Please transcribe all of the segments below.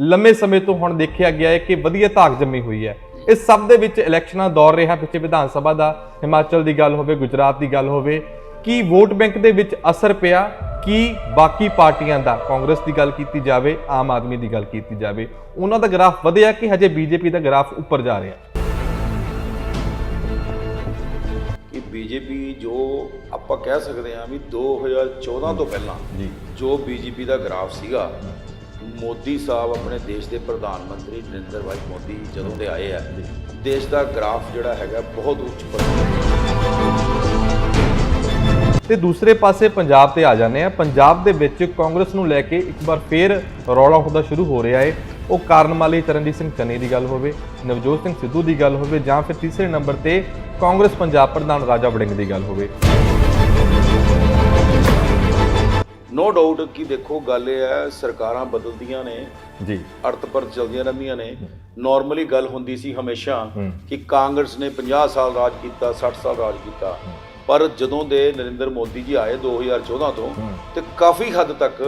ਲੰਮੇ ਸਮੇਂ ਤੋਂ ਹੁਣ ਦੇਖਿਆ ਗਿਆ ਹੈ ਕਿ ਵਧੀਆ ਧਾਕ ਜੰਮੀ ਹੋਈ ਹੈ। ਇਸ ਸਭ ਦੇ ਵਿੱਚ ਇਲੈਕਸ਼ਨਾਂ ਦੌਰ ਰਿਹਾ ਪਿੱਛੇ ਵਿਧਾਨ ਸਭਾ ਦਾ ਹਿਮਾਚਲ ਦੀ ਗੱਲ ਹੋਵੇ ਗੁਜਰਾਤ ਦੀ ਗੱਲ ਹੋਵੇ ਕੀ ਵੋਟ ਬੈਂਕ ਦੇ ਵਿੱਚ ਅਸਰ ਪਿਆ ਕੀ ਬਾਕੀ ਪਾਰਟੀਆਂ ਦਾ ਕਾਂਗਰਸ ਦੀ ਗੱਲ ਕੀਤੀ ਜਾਵੇ ਆਮ ਆਦਮੀ ਦੀ ਗੱਲ ਕੀਤੀ ਜਾਵੇ ਉਹਨਾਂ ਦਾ ਗ੍ਰਾਫ ਵਧਿਆ ਕਿ ਹਜੇ ਬੀਜੇਪੀ ਦਾ ਗ੍ਰਾਫ ਉੱਪਰ ਜਾ ਰਿਹਾ? ਕਿ ਬੀਜੇਪੀ ਜੋ ਆਪਾਂ ਕਹਿ ਸਕਦੇ ਹਾਂ ਵੀ 2014 ਤੋਂ ਪਹਿਲਾਂ ਜੀ। ਜੋ ਬੀਜੇਪੀ ਦਾ ਗ੍ਰਾਫ ਸੀਗਾ ਮੋਦੀ ਸਾਹਿਬ ਆਪਣੇ ਦੇਸ਼ ਦੇ ਪ੍ਰਧਾਨ ਮੰਤਰੀ ਨਰਿੰਦਰ ਭਾਈ ਮੋਦੀ ਜਦੋਂ ਦੇ ਆਏ ਆ, ਦੇਸ਼ ਦਾ ਗ੍ਰਾਫ ਜਿਹੜਾ ਹੈਗਾ ਬਹੁਤ ਉੱਚ ਪੱਧਰ ਤੇ ਦੂਸਰੇ ਪਾਸੇ ਪੰਜਾਬ ਤੇ ਆ ਜਾਂਦੇ ਆ। ਪੰਜਾਬ ਦੇ ਵਿੱਚ ਕਾਂਗਰਸ ਨੂੰ ਲੈ ਕੇ ਇੱਕ ਵਾਰ ਫੇਰ ਰੌਲਾ ਹੁੰਦਾ ਸ਼ੁਰੂ ਹੋ ਰਿਹਾ ਹੈ ਉਹ ਕਾਰਨ ਮਾਲੀ ਚਰਨਜੀਤ ਸਿੰਘ ਚੰਨੀ ਦੀ ਗੱਲ ਹੋਵੇ, ਨਵਜੋਤ ਸਿੰਘ ਸਿੱਧੂ ਦੀ ਗੱਲ ਹੋਵੇ ਜਾਂ ਫਿਰ ਤੀਸਰੇ ਨੰਬਰ ਤੇ ਕਾਂਗਰਸ ਪੰਜਾਬ ਪ੍ਰਧਾਨ ਰਾਜਾ ਵੜਿੰਗ ਦੀ ਗੱਲ ਹੋਵੇ। ਨੋ ਡਾਊਟ ਕਿ ਦੇਖੋ ਗੱਲ ਇਹ ਹੈ ਸਰਕਾਰਾਂ ਬਦਲਦੀਆਂ ਨੇ ਜੀ। ਅਰਥ ਪਰ ਚਲਦੀਆਂ ਰਹਿੰਦੀਆਂ ਨੇ। ਨਾਰਮਲੀ ਗੱਲ ਹੁੰਦੀ ਸੀ ਹਮੇਸ਼ਾ। ਕਿ ਕਾਂਗਰਸ ਨੇ 50 ਸਾਲ ਰਾਜ ਕੀਤਾ 60 ਸਾਲ ਰਾਜ ਕੀਤਾ। ਪਰ ਜਦੋਂ ਦੇ ਨਰਿੰਦਰ ਮੋਦੀ ਜੀ ਆਏ 2014 ਤੋਂ ਤੇ ਕਾਫੀ ਹੱਦ ਤੱਕ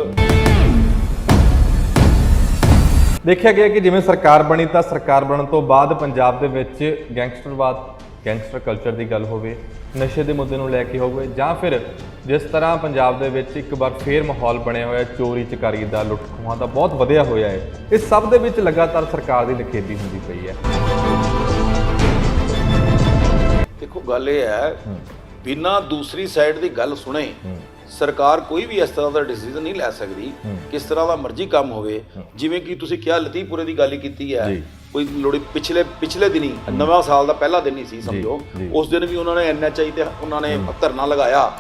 ਦੇਖਿਆ ਗਿਆ ਕਿ ਜਿਵੇਂ ਸਰਕਾਰ ਬਣੀ ਤਾਂ ਸਰਕਾਰ ਬਣਨ ਤੋਂ ਬਾਅਦ ਪੰਜਾਬ ਦੇ ਵਿੱਚ ਗੈਂਗਸਟਰਵਾਦ ਗੈਂਗਸਟਰ ਕਲਚਰ ਦੀ ਗੱਲ ਹੋਵੇ ਨਸ਼ੇ ਦੇ ਮੁੱਦੇ ਨੂੰ ਲੈ ਕੇ ਹੋਵੇ ਜਾਂ ਫਿਰ ਜਿਸ ਤਰ੍ਹਾਂ ਪੰਜਾਬ ਦੇ ਵਿੱਚ ਇੱਕ ਵਾਰ ਫੇਰ ਮਾਹੌਲ ਬਣਿਆ ਹੋਇਆ ਚੋਰੀ ਚਕਾਰੀ ਦਾ ਲੁੱਟ ਖੋਹਾਂ ਦਾ ਬਹੁਤ ਵਧਿਆ ਹੋਇਆ ਹੈ ਇਸ ਸਭ ਦੇ ਵਿੱਚ ਲਗਾਤਾਰ ਸਰਕਾਰ ਦੀ ਨਖੇਦੀ ਹੁੰਦੀ ਪਈ ਹੈ। ਦੇਖੋ ਗੱਲ ਇਹ ਹੈ ਬਿਨਾਂ ਦੂਸਰੀ ਸਾਈਡ ਦੀ ਗੱਲ ਸੁਣੇ ਸਰਕਾਰ ਕੋਈ ਵੀ ਇਸ ਤਰ੍ਹਾਂ ਦਾ ਡਿਸੀਜਨ ਨਹੀਂ ਲੈ ਸਕਦੀ ਕਿਸ ਤਰ੍ਹਾਂ ਦਾ ਮਰਜ਼ੀ ਕੰਮ ਹੋਵੇ। ਜਿਵੇਂ ਕਿ ਤੁਸੀਂ ਕਿਹਾ ਲਤੀਪੁਰੇ ਦੀ ਗੱਲ ਕੀਤੀ ਹੈ। ਕੋਈ ਲੋੜੀ ਪਿਛਲੇ ਪਿਛਲੇ ਦਿਨੀ ਨਵਾਂ ਸਾਲ ਦਾ ਪਹਿਲਾ ਦਿਨ ਹੀ ਸੀ ਸਮਝੋ। ਉਸ ਦਿਨ ਵੀ ਉਹਨਾਂ ਨੇ ਐਨਐਚਆਈ ਤੇ ਉਹਨਾਂ ਨੇ ਧਰਨਾ ਲਗਾਇਆ।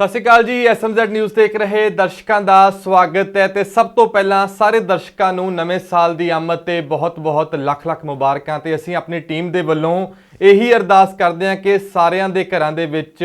ਸਤਿ ਸ਼੍ਰੀ ਅਕਾਲ ਜੀ, ਐਸਐਮਜ਼ੈਡ ਨਿਊਜ਼ ਦੇਖ ਰਹੇ ਦਰਸ਼ਕਾਂ ਦਾ ਸਵਾਗਤ ਹੈ ਤੇ ਸਭ ਤੋਂ ਪਹਿਲਾਂ ਸਾਰੇ ਦਰਸ਼ਕਾਂ ਨੂੰ ਨਵੇਂ ਸਾਲ ਦੀ ਆਮਦ ਤੇ ਬਹੁਤ-ਬਹੁਤ, ਲੱਖ-ਲੱਖ ਮੁਬਾਰਕਾਂ ਤੇ ਅਸੀਂ ਆਪਣੀ ਟੀਮ ਦੇ ਵੱਲੋਂ ਇਹੀ ਅਰਦਾਸ ਕਰਦੇ ਹਾਂ ਕਿ ਸਾਰਿਆਂ ਦੇ ਘਰਾਂ ਦੇ ਵਿੱਚ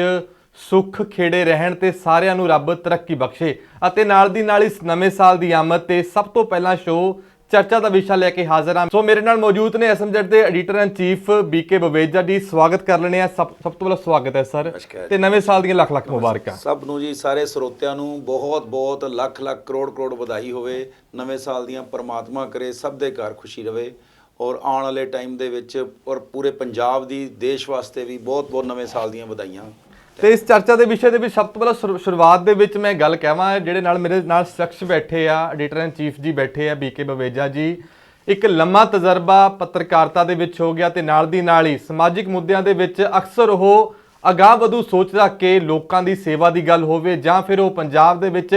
ਸੁੱਖ ਖੇੜੇ ਰਹਿਣ ਤੇ ਸਾਰਿਆਂ ਨੂੰ ਰੱਬ ਤਰੱਕੀ ਬਖਸ਼ੇ ਅਤੇ ਨਾਲ ਦੀ ਨਾਲ ਇਸ ਨਵੇਂ ਸਾਲ ਦੀ ਆਮਦ ਤੇ ਸਭ ਤੋਂ ਪਹਿਲਾਂ ਸ਼ੋਅ ਚਰਚਾ ਦਾ ਵਿਸ਼ਾ ਲੈ ਕੇ ਹਾਜ਼ਰ ਹਾਂ। ਸੋ ਮੇਰੇ ਨਾਲ ਮੌਜੂਦ ਨੇ ਐਸਐਮਜ਼ੈਡ ਦੇ editor and chief BK Baweja ji ਸਵਾਗਤ ਕਰ ਲੈਣੇ ਆ ਸਭ ਸਭ ਤੋਂ ਪਹਿਲਾਂ ਸਵਾਗਤ ਹੈ ਸਰ। ਤੇ ਨਵੇਂ ਸਾਲ ਦੀਆਂ ਲੱਖ-ਲੱਖ ਮੁਬਾਰਕਾਂ। ਸਭ ਨੂੰ ਜੀ ਸਾਰੇ ਸਰੋਤਿਆਂ ਨੂੰ ਬਹੁਤ ਬਹੁਤ ਲੱਖ ਲੱਖ ਕਰੋੜ ਕਰੋੜ ਵਧਾਈ ਹੋਵੇ। ਨਵੇਂ ਸਾਲ ਦੀਆਂ ਪ੍ਰਮਾਤਮਾ ਕਰੇ ਸਭ ਦੇ ਘਰ ਖੁਸ਼ੀ ਰਵੇ। ਔਰ ਆਉਣ ਵਾਲੇ ਟਾਈਮ ਦੇ ਵਿੱਚ ਔਰ ਪੂਰੇ ਪੰਜਾਬ ਦੀ ਦੇਸ਼ ਵਾਸਤੇ ਵੀ ਬਹੁਤ ਬਹੁਤ ਨਵੇਂ ਸਾਲ ਦੀਆਂ ਵਧਾਈਆਂ। ਤੇ ਇਸ ਚਰਚਾ ਦੇ ਵਿਸ਼ੇ ਦੇ ਵਿੱਚ ਸਭ ਤੋਂ ਪਹਿਲਾਂ ਸ਼ੁਰੂ- ਸ਼ੁਰੂਆਤ ਦੇ ਵਿੱਚ ਮੈਂ ਗੱਲ ਕਹਾਂ ਜਿਹੜੇ ਨਾਲ ਮੇਰੇ ਨਾਲ ਸ਼ਖਸ ਬੈਠੇ ਆ, ਐਡੀਟਰ ਇਨ ਚੀਫ ਜੀ ਬੈਠੇ ਆ ਬੀਕੇ ਬਵੇਜਾ ਜੀ। ਇੱਕ ਲੰਮਾ ਤਜਰਬਾ ਪੱਤਰਕਾਰਤਾ ਦੇ ਵਿੱਚ ਹੋ ਗਿਆ ਤੇ ਨਾਲ ਦੀ ਨਾਲ ਹੀ ਸਮਾਜਿਕ ਮੁੱਦਿਆਂ ਦੇ ਵਿੱਚ ਅਕਸਰ ਉਹ ਅਗਾਹ ਵਧੂ ਸੋਚ ਰੱਖ ਕੇ ਲੋਕਾਂ ਦੀ ਸੇਵਾ ਦੀ ਗੱਲ ਹੋਵੇ ਜਾਂ ਫਿਰ ਉਹ ਪੰਜਾਬ ਦੇ ਵਿੱਚ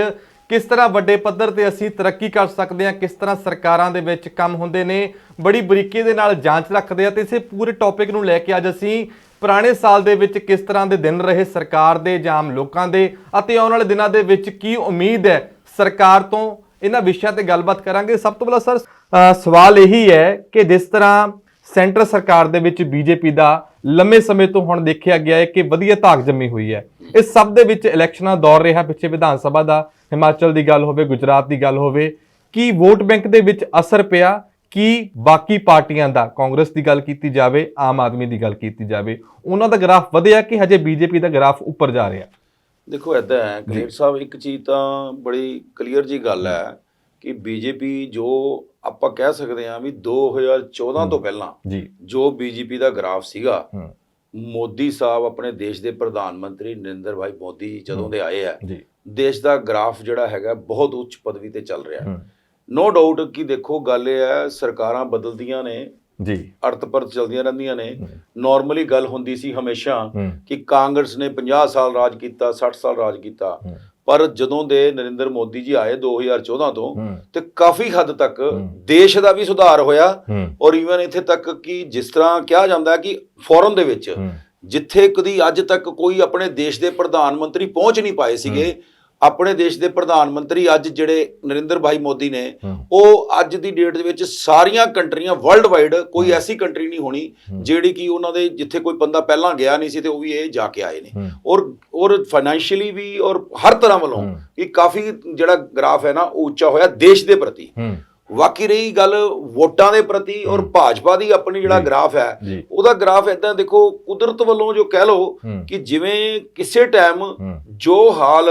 ਕਿਸ ਤਰ੍ਹਾਂ ਵੱਡੇ ਪੱਧਰ ਤੇ ਅਸੀਂ ਤਰੱਕੀ ਕਰ ਸਕਦੇ ਹਾਂ, ਕਿਸ ਤਰ੍ਹਾਂ ਸਰਕਾਰਾਂ ਦੇ ਵਿੱਚ ਕੰਮ ਹੁੰਦੇ ਨੇ, ਬੜੀ ਬਰੀਕੀ ਦੇ ਨਾਲ ਜਾਂਚ ਰੱਖਦੇ ਆ ਤੇ ਇਸੇ ਪੂਰੇ ਟੌਪਿਕ ਨੂੰ ਲੈ ਕੇ ਅੱਜ ਅਸੀਂ ਪੁਰਾਣੇ ਸਾਲ ਦੇ ਵਿੱਚ ਕਿਸ ਤਰ੍ਹਾਂ ਦੇ ਦਿਨ ਰਹੇ ਸਰਕਾਰ ਦੇ ਜਾਂ ਆਮ ਲੋਕਾਂ ਦੇ ਅਤੇ ਆਉਣ ਵਾਲੇ ਦਿਨਾਂ ਦੇ ਵਿੱਚ ਕੀ ਉਮੀਦ ਹੈ ਸਰਕਾਰ ਤੋਂ? ਇਹਨਾਂ ਵਿਸ਼ਿਆਂ ਤੇ ਗੱਲਬਾਤ ਕਰਾਂਗੇ। ਸਭ ਤੋਂ ਪਹਿਲਾਂ ਸਰ ਸਵਾਲ ਇਹੀ ਹੈ ਕਿ ਜਿਸ ਤਰ੍ਹਾਂ ਸੈਂਟਰ ਸਰਕਾਰ ਦੇ ਵਿੱਚ ਬੀਜੇਪੀ ਦਾ ਲੰਮੇ ਸਮੇਂ ਤੋਂ ਹੁਣ ਦੇਖਿਆ ਗਿਆ ਹੈ ਕਿ ਵਧੀਆ ਧਾਕ ਜੰਮੀ ਹੋਈ ਹੈ। ਇਸ ਸਭ ਦੇ ਵਿੱਚ ਇਲੈਕਸ਼ਨਾਂ ਦੌਰ ਰਿਹਾ ਪਿੱਛੇ ਵਿਧਾਨ ਸਭਾ ਦਾ। ਹਿਮਾਚਲ ਦੀ ਗੱਲ ਹੋਵੇ, ਗੁਜਰਾਤ ਦੀ ਗੱਲ ਹੋਵੇ, ਕੀ ਵੋਟ ਬੈਂਕ ਦੇ ਵਿੱਚ ਅਸਰ ਪਿਆ? ਕੀ ਬਾਕੀ ਪਾਰਟੀਆਂ ਦਾ ਕਾਂਗਰਸ ਦੀ ਗੱਲ ਕੀਤੀ ਜਾਵੇ ਆਮ ਆਦਮੀ ਦੀ ਗੱਲ ਕੀਤੀ ਜਾਵੇ ਉਹਨਾਂ ਦਾ ਗ੍ਰਾਫ ਵਧਿਆ ਕਿ ਹਜੇ ਬੀਜੇਪੀ ਦਾ ਗ੍ਰਾਫ ਉੱਪਰ ਜਾ ਰਿਹਾ? ਦੇਖੋ ਐਦਾਂ ਹੈ ਗ੍ਰੇਟ ਸਾਹਿਬ ਇੱਕ ਚੀਜ਼ ਤਾਂ ਬੜੀ ਕਲੀਅਰ ਜੀ ਗੱਲ ਹੈ ਕਿ ਬੀਜੇਪੀ ਜੋ ਆਪਾਂ ਕਹਿ ਸਕਦੇ ਹਾਂ ਵੀ 2014 ਤੋਂ ਪਹਿਲਾਂ ਜੀ। ਜੋ ਬੀਜੇਪੀ ਦਾ ਗ੍ਰਾਫ ਸੀਗਾ ਮੋਦੀ ਸਾਹਿਬ ਆਪਣੇ ਦੇਸ਼ ਦੇ ਪ੍ਰਧਾਨ ਮੰਤਰੀ ਨਰਿੰਦਰ ਭਾਈ ਮੋਦੀ ਜਦੋਂ ਦੇ ਆਏ ਆ ਦੇਸ਼ ਦਾ ਗ੍ਰਾਫ ਜਿਹੜਾ ਹੈਗਾ ਬਹੁਤ ਉੱਚ ਪਦਵੀ ਤੇ ਚੱਲ ਰਿਹਾ ਹੂੰ। ਨੋ ਡਾਊਟ ਕਿ ਦੇਖੋ ਗੱਲ ਇਹ ਹੈ ਸਰਕਾਰਾਂ ਬਦਲਦੀਆਂ ਨੇ ਜੀ। ਅਰਥ ਪਰ ਚਲਦੀਆਂ ਰਹਿੰਦੀਆਂ ਨੇ। ਨਾਰਮਲੀ ਗੱਲ ਹੁੰਦੀ ਸੀ ਹਮੇਸ਼ਾ ਕਿ ਕਾਂਗਰਸ ਨੇ 50 ਸਾਲ ਰਾਜ ਕੀਤਾ 60 ਸਾਲ ਰਾਜ ਕੀਤਾ। ਪਰ ਜਦੋਂ ਦੇ ਨਰਿੰਦਰ ਮੋਦੀ ਜੀ ਆਏ 2014 ਤੋਂ ਤੇ ਕਾਫੀ ਹੱਦ ਤੱਕ ਦੇਸ਼ ਦਾ ਵੀ ਸੁਧਾਰ ਹੋਇਆ। ਔਰ ਈਵਨ ਇੱਥੇ ਤੱਕ ਕਿ ਜਿਸ ਤਰ੍ਹਾਂ ਕਿਹਾ ਜਾਂਦਾ ਕਿ ਫੋਰਨ ਦੇ ਵਿੱਚ ਜਿੱਥੇ ਕਦੀ ਅੱਜ ਤੱਕ ਕੋਈ ਆਪਣੇ ਦੇਸ਼ ਦੇ ਪ੍ਰਧਾਨ ਮੰਤਰੀ ਪਹੁੰਚ ਨਹੀਂ ਪਾਏ ਸੀਗੇ ਆਪਣੇ ਦੇਸ਼ ਦੇ ਪ੍ਰਧਾਨ ਮੰਤਰੀ ਅੱਜ ਜਿਹੜੇ ਨਰਿੰਦਰ ਭਾਈ ਮੋਦੀ ਨੇ। ਉਹ ਅੱਜ ਦੀ ਡੇਟ ਦੇ ਵਿੱਚ ਸਾਰੀਆਂ ਕੰਟਰੀਆਂ ਵਰਲਡ ਵਾਈਡ ਕੋਈ ਐਸੀ ਕੰਟਰੀ ਨਹੀਂ ਹੋਣੀ ਜਿਹੜੀ ਕਿ ਉਹਨਾਂ ਦੇ ਜਿੱਥੇ ਕੋਈ ਬੰਦਾ ਪਹਿਲਾਂ ਗਿਆ ਨਹੀਂ ਸੀ ਤੇ ਉਹ ਵੀ ਇਹ ਜਾ ਕੇ ਆਏ ਨੇ। ਔਰ ਔਰ ਫਾਈਨੈਂਸ਼ੀਅਲੀ ਵੀ ਔਰ ਹਰ ਤਰ੍ਹਾਂ ਵੱਲੋਂ। ਕਿ ਕਾਫੀ ਜਿਹੜਾ ਗ੍ਰਾਫ ਹੈ ਨਾ ਉਹ ਉੱਚਾ ਹੋਇਆ ਦੇਸ਼ ਦੇ ਪ੍ਰਤੀ ਬਾਕੀ ਰਹੀ ਗੱਲ ਵੋਟਾਂ ਦੇ ਪ੍ਰਤੀ ਔਰ ਭਾਜਪਾ ਦੀ ਆਪਣੀ ਜਿਹੜਾ। ਗ੍ਰਾਫ ਹੈ ਉਹਦਾ ਗ੍ਰਾਫ ਇਦਾਂ ਦੇਖੋ ਕੁਦਰਤ ਵੱਲੋਂ ਜੋ ਕਹਿ ਲਓ ਹੂੰ। ਕਿ ਜਿਵੇਂ ਕਿਸੇ ਟਾਈਮ ਜੋ ਹਾਲ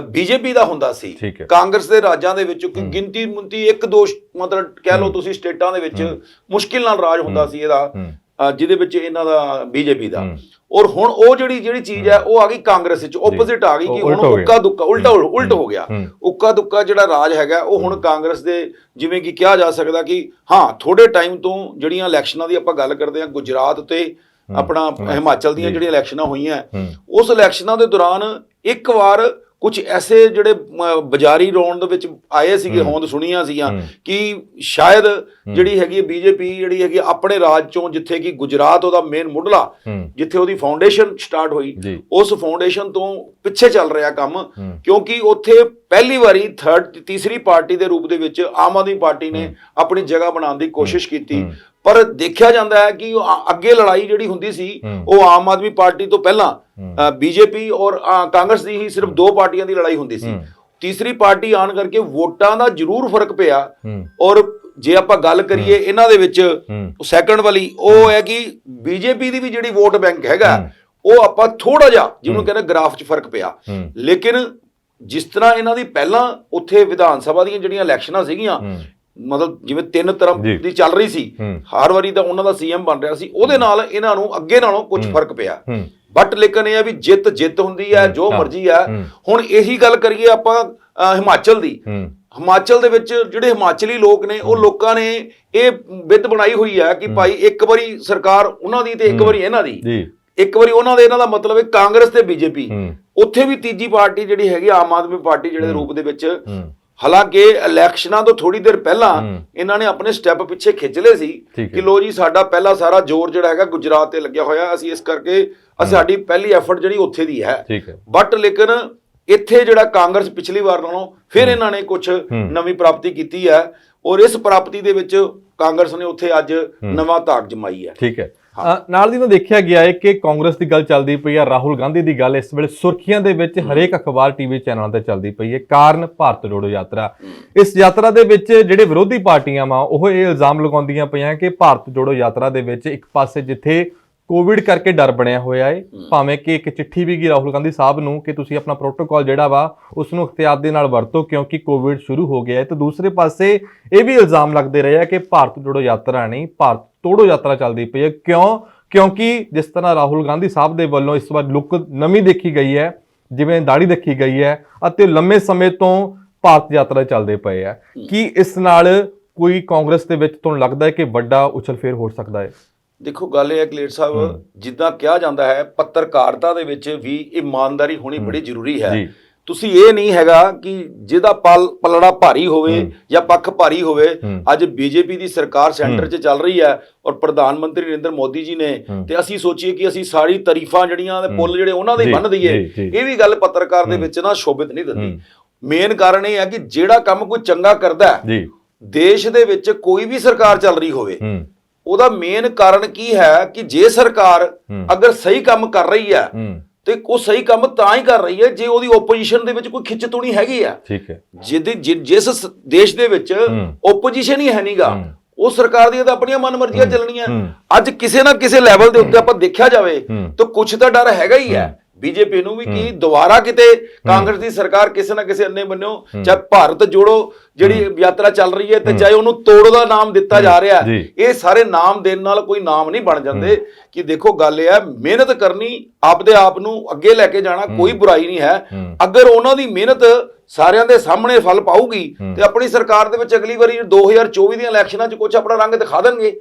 ਬੀਜੇਪੀ ਦਾ ਹੁੰਦਾ ਸੀ ਕਾਂਗਰਸ ਦੇ ਰਾਜਾਂ ਦੇ ਵਿੱਚ ਕੋਈ। ਗਿਣਤੀ ਮੁੰਤੀ ਇੱਕ ਦੋ ਮਤਲਬ ਕਹਿ ਲਓ। ਤੁਸੀਂ ਸਟੇਟਾਂ ਦੇ ਵਿੱਚ। ਮੁਸ਼ਕਿਲ ਨਾਲ ਰਾਜ ਹੁੰਦਾ। ਸੀ ਇਹਦਾ ਜਿਹਦੇ ਵਿੱਚ ਇਹਨਾਂ ਦਾ ਬੀਜੇਪੀ ਦਾ ਔਰ ਹੁਣ ਉਹ ਜਿਹੜੀ ਜਿਹੜੀ ਚੀਜ਼ ਹੈ ਉਹ ਆ ਗਈ ਕਾਂਗਰਸ ਵਿੱਚ ਆਪੋਜ਼ਿਟ ਆ ਗਈ ਕਿ ਹੁਣ। ਉੱਕਾ ਦੁੱਕਾ ਉਲਟਾ ਉਲਟ ਹੋ ਗਿਆ ਉੱਕਾ ਦੁੱਕਾ ਜਿਹੜਾ ਰਾਜ ਹੈਗਾ ਉਹ ਹੁਣ। ਕਾਂਗਰਸ ਦੇ ਜਿਵੇਂ ਕਿ ਕਿਹਾ ਜਾ ਸਕਦਾ ਕਿ ਹਾਂ ਥੋੜੇ ਟਾਈਮ ਤੋਂ ਜਿਹੜੀਆਂ ਇਲੈਕਸ਼ਨਾਂ ਦੀ ਆਪਾਂ ਗੱਲ ਕਰਦੇ ਹਾਂ ਗੁਜਰਾਤ ਤੇ। ਆਪਣਾ ਹਿਮਾਚਲ ਦੀਆਂ। ਜਿਹੜੀਆਂ ਇਲੈਕਸ਼ਨਾਂ ਹੋਈਆਂ ਉਸ ਇਲੈਕਸ਼ਨਾਂ ਦੇ ਦੌਰਾਨ ਇੱਕ ਵਾਰ ਕੁਝ ਐਸੇ ਜਿਹੜੇ ਬਾਜ਼ਾਰੀ ਰੌਣ ਦੇ ਵਿੱਚ ਆਏ ਸੀਗੇ। ਹੋਂਦ ਸੁਣੀਆਂ ਸੀਗੀਆਂ। ਕਿ ਸ਼ਾਇਦ ਜਿਹੜੀ ਹੈਗੀ ਬੀਜੇਪੀ ਜਿਹੜੀ ਹੈਗੀ ਆਪਣੇ ਰਾਜ ਚੋਂ ਜਿੱਥੇ ਕਿ ਗੁਜਰਾਤ ਉਹਦਾ ਮੇਨ ਮੁੱਢਲਾ ਜਿੱਥੇ ਉਹਦੀ ਫਾਊਂਡੇਸ਼ਨ ਸਟਾਰਟ ਹੋਈ ਉਸ ਫਾਊਂਡੇਸ਼ਨ ਤੋਂ ਪਿੱਛੇ ਚੱਲ ਰਿਹਾ ਕੰਮ ਕਿਉਂਕਿ ਉੱਥੇ ਪਹਿਲੀ ਵਾਰੀ ਥਰਡ ਤੀਸਰੀ ਪਾਰਟੀ ਦੇ ਰੂਪ ਦੇ ਵਿੱਚ ਆਮ ਆਦਮੀ ਪਾਰਟੀ ਨੇ। ਆਪਣੀ ਜਗ੍ਹਾ ਬਣਾਉਣ ਦੀ ਕੋਸ਼ਿਸ਼ ਕੀਤੀ। ਪਰ ਦੇਖਿਆ ਜਾਂਦਾ ਹੈ ਕਿ ਅੱਗੇ ਲੜਾਈ ਜਿਹੜੀ ਹੁੰਦੀ ਸੀ। ਉਹ ਆਮ ਆਦਮੀ ਪਾਰਟੀ ਤੋਂ ਪਹਿਲਾਂ। ਬੀਜੇਪੀ ਔਰ ਕਾਂਗਰਸ ਦੀ ਹੀ ਸਿਰਫ ਦੋ ਪਾਰਟੀਆਂ ਦੀ ਲੜਾਈ ਹੁੰਦੀ ਸੀ। ਤੀਸਰੀ ਪਾਰਟੀ ਆਣ ਕਰਕੇ ਵੋਟਾਂ ਦਾ ਜ਼ਰੂਰ ਫ਼ਰਕ ਪਿਆ ਔਰ ਜੇ ਆਪਾਂ ਗੱਲ ਕਰੀਏ ਇਹਨਾਂ ਦੇ ਵਿੱਚ ਸੈਕੰਡ ਵਾਲੀ ਉਹ ਹੈ ਕਿ ਬੀਜੇਪੀ ਦੀ ਵੀ ਜਿਹੜੀ ਵੋਟ ਬੈਂਕ ਹੈਗਾ। ਉਹ ਆਪਾਂ ਥੋੜਾ ਜਿਹਾ ਜਿਹਨੂੰ। ਕਹਿੰਦੇ ਗ੍ਰਾਫ 'ਚ ਫ਼ਰਕ ਪਿਆ ਲੇਕਿਨ ਜਿਸ ਤਰ੍ਹਾਂ ਇਹਨਾਂ ਦੀ ਪਹਿਲਾਂ ਉੱਥੇ ਵਿਧਾਨ ਸਭਾ ਦੀਆਂ ਜਿਹੜੀਆਂ ਇਲੈਕਸ਼ਨਾਂ ਸੀਗੀਆਂ ਮਤਲਬ ਜਿਵੇਂ ਤਿੰਨ ਤਰ੍ਹਾਂ। ਦੀ ਚੱਲ ਰਹੀ ਸੀ ਹਰ ਵਾਰੀ ਤਾਂ ਉਹਨਾਂ ਦਾ ਸੀਐਮ ਬਣ ਰਿਹਾ ਸੀ ਉਹਦੇ ਨਾਲ ਇਹਨਾਂ ਨੂੰ ਅੱਗੇ ਨਾਲੋਂ ਕੁਝ। ਫ਼ਰਕ ਪਿਆ। ਬਟ ਲੇਕਿਨ ਇਹ ਆ ਵੀ ਜਿੱਤ ਜਿੱਤ ਹੁੰਦੀ ਹੈ ਜੋ ਮਰਜ਼ੀ ਹੂੰ। ਹੁਣ ਇਹੀ ਗੱਲ ਕਰੀਏ ਆਪਾਂ ਹਿਮਾਚਲ ਦੀ। ਹਿਮਾਚਲ ਦੇ ਵਿੱਚ ਜਿਹੜੇ ਹਿਮਾਚਲੀ ਲੋਕ ਨੇ ਉਹ ਲੋਕਾਂ ਨੇ ਇਹ ਵਿਧ ਬਣਾਈ ਹੋਈ ਹੈ ਕਿ। ਭਾਈ ਇੱਕ ਵਾਰੀ ਸਰਕਾਰ ਉਹਨਾਂ ਦੀ ਤੇ ਇੱਕ। ਵਾਰੀ ਇਹਨਾਂ ਦੀ। ਇੱਕ ਵਾਰੀ ਉਹਨਾਂ ਦੇ ਇਹਨਾਂ ਦਾ ਮਤਲਬ ਹੈ ਕਾਂਗਰਸ ਤੇ ਬੀਜੇਪੀ। ਉੱਥੇ ਵੀ ਤੀਜੀ ਪਾਰਟੀ ਜਿਹੜੀ ਹੈਗੀ ਆਮ ਆਦਮੀ ਪਾਰਟੀ ਜਿਹੜੇ। ਰੂਪ ਦੇ ਵਿੱਚ ਹਾਲਾਂਕਿ ਇਲੈਕਸ਼ਨਾਂ ਤੋਂ ਥੋੜੀ ਦੇਰ ਪਹਿਲਾਂ। ਇਹਨਾਂ ਨੇ ਆਪਣੇ ਸਟੈਪ ਪਿੱਛੇ ਖਿੱਚ ਲਏ ਸੀ। ਕਿ ਲੋ ਜੀ ਸਾਡਾ ਪਹਿਲਾ ਸਾਰਾ ਜ਼ੋਰ ਜਿਹੜਾ ਹੈਗਾ ਗੁਜਰਾਤ ਤੇ ਲੱਗਿਆ ਹੋਇਆ। ਅਸੀਂ ਇਸ ਕਰਕੇ ਸਾਡੀ ਪਹਿਲੀ ਐਫਰਟ ਜਿਹੜੀ ਉੱਥੇ ਦੀ ਹੈ। ਬਟ ਲੇਕਿਨ ਇੱਥੇ ਜਿਹੜਾ ਕਾਂਗਰਸ ਪਿਛਲੀ ਵਾਰ ਨਾਲੋਂ ਫਿਰ ਇਹਨਾਂ ਨੇ ਕੁਝ ਨਵੀਂ ਪ੍ਰਾਪਤੀ ਕੀਤੀ ਹੈ ਔਰ ਇਸ ਪ੍ਰਾਪਤੀ ਦੇ ਵਿੱਚ ਕਾਂਗਰਸ ਨੇ ਉੱਥੇ ਅੱਜ ਨਵਾਂ ਧਾਕ ਜਮਾਈ ਹੈ। ਠੀਕ ਹੈ। ਨਾਲ ਦੀ ਨਾਲ ਦੇਖਿਆ ਗਿਆ ਹੈ ਕਿ ਕਾਂਗਰਸ ਦੀ ਗੱਲ ਚੱਲਦੀ ਪਈ ਹੈ ਰਾਹੁਲ ਗਾਂਧੀ ਦੀ ਗੱਲ ਇਸ ਵੇਲੇ ਸੁਰਖੀਆਂ ਦੇ ਵਿੱਚ ਹਰੇਕ ਅਖਬਾਰ ਟੀਵੀ ਚੈਨਲਾਂ ਤੇ ਚੱਲਦੀ ਪਈ ਹੈ ਕਾਰਨ ਭਾਰਤ ਜੋੜੋ ਯਾਤਰਾ। ਇਸ ਯਾਤਰਾ ਦੇ ਵਿੱਚ ਜਿਹੜੇ ਵਿਰੋਧੀ ਪਾਰਟੀਆਂ ਵਾ ਉਹ ਇਹ ਇਲਜ਼ਾਮ ਲਗਾਉਂਦੀਆਂ ਪਈਆਂ ਕਿ ਭਾਰਤ ਜੋੜੋ ਯਾਤਰਾ ਦੇ ਵਿੱਚ ਇੱਕ ਪਾਸੇ ਜਿੱਥੇ ਕੋਵਿਡ ਕਰਕੇ ਡਰ ਬਣਿਆ ਹੋਇਆ ਹੈ। ਭਾਵੇਂ ਕਿ ਇੱਕ ਚਿੱਠੀ ਵੀ ਗਈ ਰਾਹੁਲ ਗਾਂਧੀ ਸਾਹਿਬ ਨੂੰ ਕਿ ਤੁਸੀਂ ਆਪਣਾ ਪ੍ਰੋਟੋਕਾਲ ਜਿਹੜਾ ਵਾ ਉਸ ਨੂੰ ਇਖਤਿਆਰ ਦੇ ਨਾਲ ਵਰਤੋ ਕਿਉਂਕਿ ਕੋਵਿਡ ਸ਼ੁਰੂ ਹੋ ਗਿਆ ਹੈ ਤੇ ਦੂਸਰੇ ਪਾਸੇ ਇਹ ਵੀ ਇਲਜ਼ਾਮ ਲੱਗਦੇ ਰਹੇ ਆ ਕਿ ਭਾਰਤ ਜੋੜੋ ਯਾਤਰਾ ਨਹੀਂ ਭਾਰਤ ਤੋੜੋ ਯਾਤਰਾ ਚੱਲਦੀ ਪਈ ਹੈ ਕਿਉਂ? ਕਿਉਂਕਿ ਜਿਸ ਤਰ੍ਹਾਂ ਰਾਹੁਲ ਗਾਂਧੀ ਸਾਹਿਬ ਦੇ ਵੱਲੋਂ ਇਸ ਵਾਰ ਲੁੱਕ ਨਵੀਂ ਦੇਖੀ ਗਈ ਹੈ ਜਿਵੇਂ ਦਾੜੀ ਦੇਖੀ ਗਈ ਹੈ ਅਤੇ ਲੰਮੇ ਸਮੇਂ ਤੋਂ ਭਾਰਤ ਯਾਤਰਾ ਚੱਲਦੇ ਪਏ ਆ। ਕੀ ਇਸ ਨਾਲ ਕੋਈ ਕਾਂਗਰਸ ਦੇ ਵਿੱਚ ਤੁਹਾਨੂੰ ਲੱਗਦਾ ਹੈ ਕਿ ਵੱਡਾ ਉਛਲਫੇਰ ਹੋ ਸਕਦਾ ਹੈ ਦੇਖੋ ਗੱਲ ਇਹ ਹੈ ਕਲੇਰ ਸਾਹਿਬ। ਜਿੱਦਾਂ ਕਿਹਾ ਜਾਂਦਾ ਹੈ ਪੱਤਰਕਾਰਤਾ ਦੇ ਵਿੱਚ ਵੀ ਇਮਾਨਦਾਰੀ ਹੋਣੀ ਬੜੀ ਜ਼ਰੂਰੀ ਹੈ ਤੁਸੀਂ ਇਹ ਨਹੀਂ ਹੈਗਾ ਕਿ ਜਿਹਦਾ ਪਲ ਪਲੜਾ ਭਾਰੀ ਹੋਵੇ। ਜਾਂ ਪੱਖ ਭਾਰੀ ਹੋਵੇ। ਅੱਜ ਬੀਜੇਪੀ ਦੀ ਸਰਕਾਰ ਸੈਂਟਰ 'ਚ ਚੱਲ ਰਹੀ ਹੈ ਔਰ ਪ੍ਰਧਾਨ ਮੰਤਰੀ ਨਰਿੰਦਰ ਮੋਦੀ ਜੀ ਨੇ। ਤੇ ਅਸੀਂ ਸੋਚੀਏ ਕਿ ਅਸੀਂ ਸਾਰੀ ਤਾਰੀਫਾਂ ਜਿਹੜੀਆਂ ਦੇ ਹੂੰ। ਪੁੱਲ ਜਿਹੜੇ ਉਹਨਾਂ ਦੇ ਬੰਨ ਦਈਏ। ਇਹ ਵੀ ਗੱਲ ਪੱਤਰਕਾਰ ਦੇ। ਵਿੱਚ ਨਾ ਸ਼ੋਭਿਤ ਨਹੀਂ ਦਿੰਦੀ। ਮੇਨ ਕਾਰਨ ਇਹ ਹੈ ਕਿ ਜਿਹੜਾ ਕੰਮ ਕੋਈ ਚੰਗਾ ਕਰਦਾ ਹੈ ਜੀ ਦੇਸ਼ ਦੇ ਵਿੱਚ ਕੋਈ ਵੀ ਸਰਕਾਰ ਚੱਲ ਰਹੀ ਹੋਵੇ ਉਹਦਾ ਮੇਨ ਕਾਰਨ ਕੀ ਹੈ ਕਿ ਜੇ ਸਰਕਾਰ। ਅਗਰ ਸਹੀ ਕੰਮ ਕਰ ਰਹੀ ਹੈ ਤੇ ਉਹ ਸਹੀ ਕੰਮ ਤਾਂ ਹੀ ਕਰ ਰਹੀ ਹੈ ਜੇ ਉਹਦੀ ਓਪੋਜੀਸ਼ਨ ਦੇ ਵਿੱਚ ਕੋਈ ਖਿੱਚਤੂਣੀ ਹੈਗੀ ਆ ਠੀਕ ਹੈ ਜਿਹਦੀ ਜਿਸ ਦੇਸ਼ ਦੇ ਵਿੱਚ ਹੂੰ। ਓਪੋਜੀਸ਼ਨ ਹੀ ਹੈ ਨਹੀਂਗਾ। ਉਹ ਸਰਕਾਰ ਦੀਆਂ ਤਾਂ ਆਪਣੀਆਂ ਮਨਮਰਜ਼ੀਆਂ। ਚੱਲਣੀਆਂ। ਅੱਜ ਕਿਸੇ ਨਾ ਕਿਸੇ ਲੈਵਲ ਦੇ ਉੱਤੇ ਆਪਾਂ ਦੇਖਿਆ ਜਾਵੇ। ਤਾਂ ਕੁਝ ਤਾਂ ਡਰ ਹੈਗਾ ਹੀ ਹੈ ਬੀਜੇਪੀ ਨੂੰ ਵੀ ਕਿ ਦੁਬਾਰਾ ਕਿਤੇ ਕਾਂਗਰਸ ਦੀ ਸਰਕਾਰ ਕਿਸੇ ਨਾ ਕਿਸੇ ਅੰਨੇ ਬੰਨਿਓ ਚਾਹੇ ਭਾਰਤ ਜੋੜੋ ਜਿਹੜੀ ਯਾਤਰਾ ਚੱਲ ਰਹੀ ਹੈ ਤੇ ਚਾਹੇ ਉਹਨੂੰ ਤੋੜੋ ਦਾ ਨਾਮ ਦਿੱਤਾ ਜਾ ਰਿਹਾ ਹੈ। ਇਹ ਸਾਰੇ ਨਾਮ ਦੇਣ ਨਾਲ ਕੋਈ ਨਾਮ ਨਹੀਂ ਬਣ ਜਾਂਦੇ। ਕਿ ਦੇਖੋ ਗੱਲ ਇਹ ਹੈ ਮਿਹਨਤ ਕਰਨੀ ਆਪਦੇ ਆਪ ਨੂੰ ਅੱਗੇ ਲੈ ਕੇ ਜਾਣਾ ਕੋਈ ਬੁਰਾਈ ਨਹੀਂ ਹੈ। ਅਗਰ ਉਹਨਾਂ ਦੀ ਮਿਹਨਤ ਸਾਰਿਆਂ ਦੇ ਸਾਹਮਣੇ ਫਲ ਪਾਊਗੀ ਤੇ ਆਪਣੀ ਸਰਕਾਰ ਦੇ ਵਿੱਚ ਅਗਲੀ ਵਾਰੀ 2024 ਦੀਆਂ ਇਲੈਕਸ਼ਨਾਂ 'ਚ ਕੁਝ ਆਪਣਾ ਰੰਗ ਦਿਖਾ ਦੇਣਗੇ।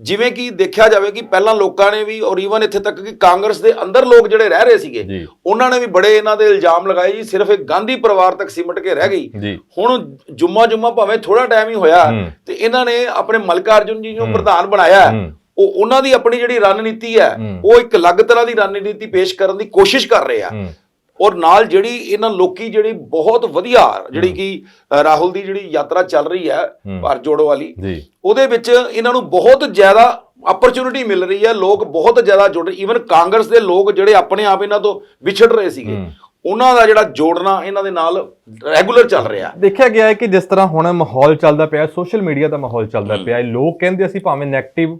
ਜਿਵੇਂ ਕਿ ਦੇਖਿਆ ਜਾਵੇ ਕਿ ਪਹਿਲਾਂ ਲੋਕਾਂ ਨੇ ਵੀ ਔਰ ਈਵਨ ਇੱਥੇ ਤੱਕ ਕਿ ਕਾਂਗਰਸ ਦੇ ਅੰਦਰ ਲੋਕ ਜਿਹੜੇ ਰਹਿ ਰਹੇ ਸੀਗੇ। ਉਹਨਾਂ ਨੇ ਵੀ ਬੜੇ ਇਹਨਾਂ ਦੇ ਇਲਜ਼ਾਮ ਲਗਾਏ ਜੀ ਸਿਰਫ ਇੱਕ ਗਾਂਧੀ ਪਰਿਵਾਰ ਤੱਕ ਸਿਮਟ ਕੇ ਰਹਿ ਗਈ ਹੁਣ ਜੁਮਾ ਜੁਮਾ ਭਾਵੇਂ ਥੋੜਾ ਟਾਈਮ ਹੀ ਹੋਇਆ। ਤੇ ਇਹਨਾਂ ਨੇ ਆਪਣੇ ਮਲਕਾਰਜੁਨ ਜੀ ਨੂੰ ਪ੍ਰਧਾਨ ਬਣਾਇਆ। ਉਹ ਉਹਨਾਂ ਦੀ ਆਪਣੀ ਜਿਹੜੀ ਰਣਨੀਤੀ ਹੈ। ਉਹ ਇੱਕ ਅਲੱਗ ਤਰ੍ਹਾਂ ਦੀ ਰਣਨੀਤੀ ਪੇਸ਼ ਕਰਨ ਦੀ ਕੋਸ਼ਿਸ਼ ਕਰ ਰਹੇ ਆ ਔਰ ਨਾਲ ਜਿਹੜੀ ਇਹਨਾਂ ਲੋਕੀ ਜਿਹੜੀ ਬਹੁਤ ਵਧੀਆ ਜਿਹੜੀ ਕਿ ਰਾਹੁਲ ਦੀ ਜਿਹੜੀ ਯਾਤਰਾ ਚੱਲ ਰਹੀ ਹੈ। ਭਾਰਤ ਜੋੜੋ ਵਾਲੀ ਉਹਦੇ ਵਿੱਚ ਇਹਨਾਂ ਨੂੰ ਬਹੁਤ ਜ਼ਿਆਦਾ ਅਪਰਚੂਨਿਟੀ ਮਿਲ ਰਹੀ ਹੈ ਲੋਕ ਬਹੁਤ ਜ਼ਿਆਦਾ ਜੁੜ ਰਹੇ ਈਵਨ ਕਾਂਗਰਸ ਦੇ ਲੋਕ ਜਿਹੜੇ ਆਪਣੇ ਆਪ ਇਹਨਾਂ ਤੋਂ ਵਿਛੜ ਰਹੇ ਸੀਗੇ। ਉਹਨਾਂ ਦਾ ਜਿਹੜਾ ਜੋੜਨਾ ਇਹਨਾਂ ਦੇ ਨਾਲ ਰੈਗੂਲਰ ਚੱਲ ਰਿਹਾ। ਦੇਖਿਆ ਗਿਆ ਹੈ ਕਿ ਜਿਸ ਤਰ੍ਹਾਂ ਹੁਣ ਮਾਹੌਲ ਚੱਲਦਾ ਪਿਆ ਸੋਸ਼ਲ ਮੀਡੀਆ ਦਾ ਮਾਹੌਲ ਚੱਲਦਾ ਪਿਆ ਹੈ ਲੋਕ ਕਹਿੰਦੇ ਅਸੀਂ ਭਾਵੇਂ 네ਗੇਟਿਵ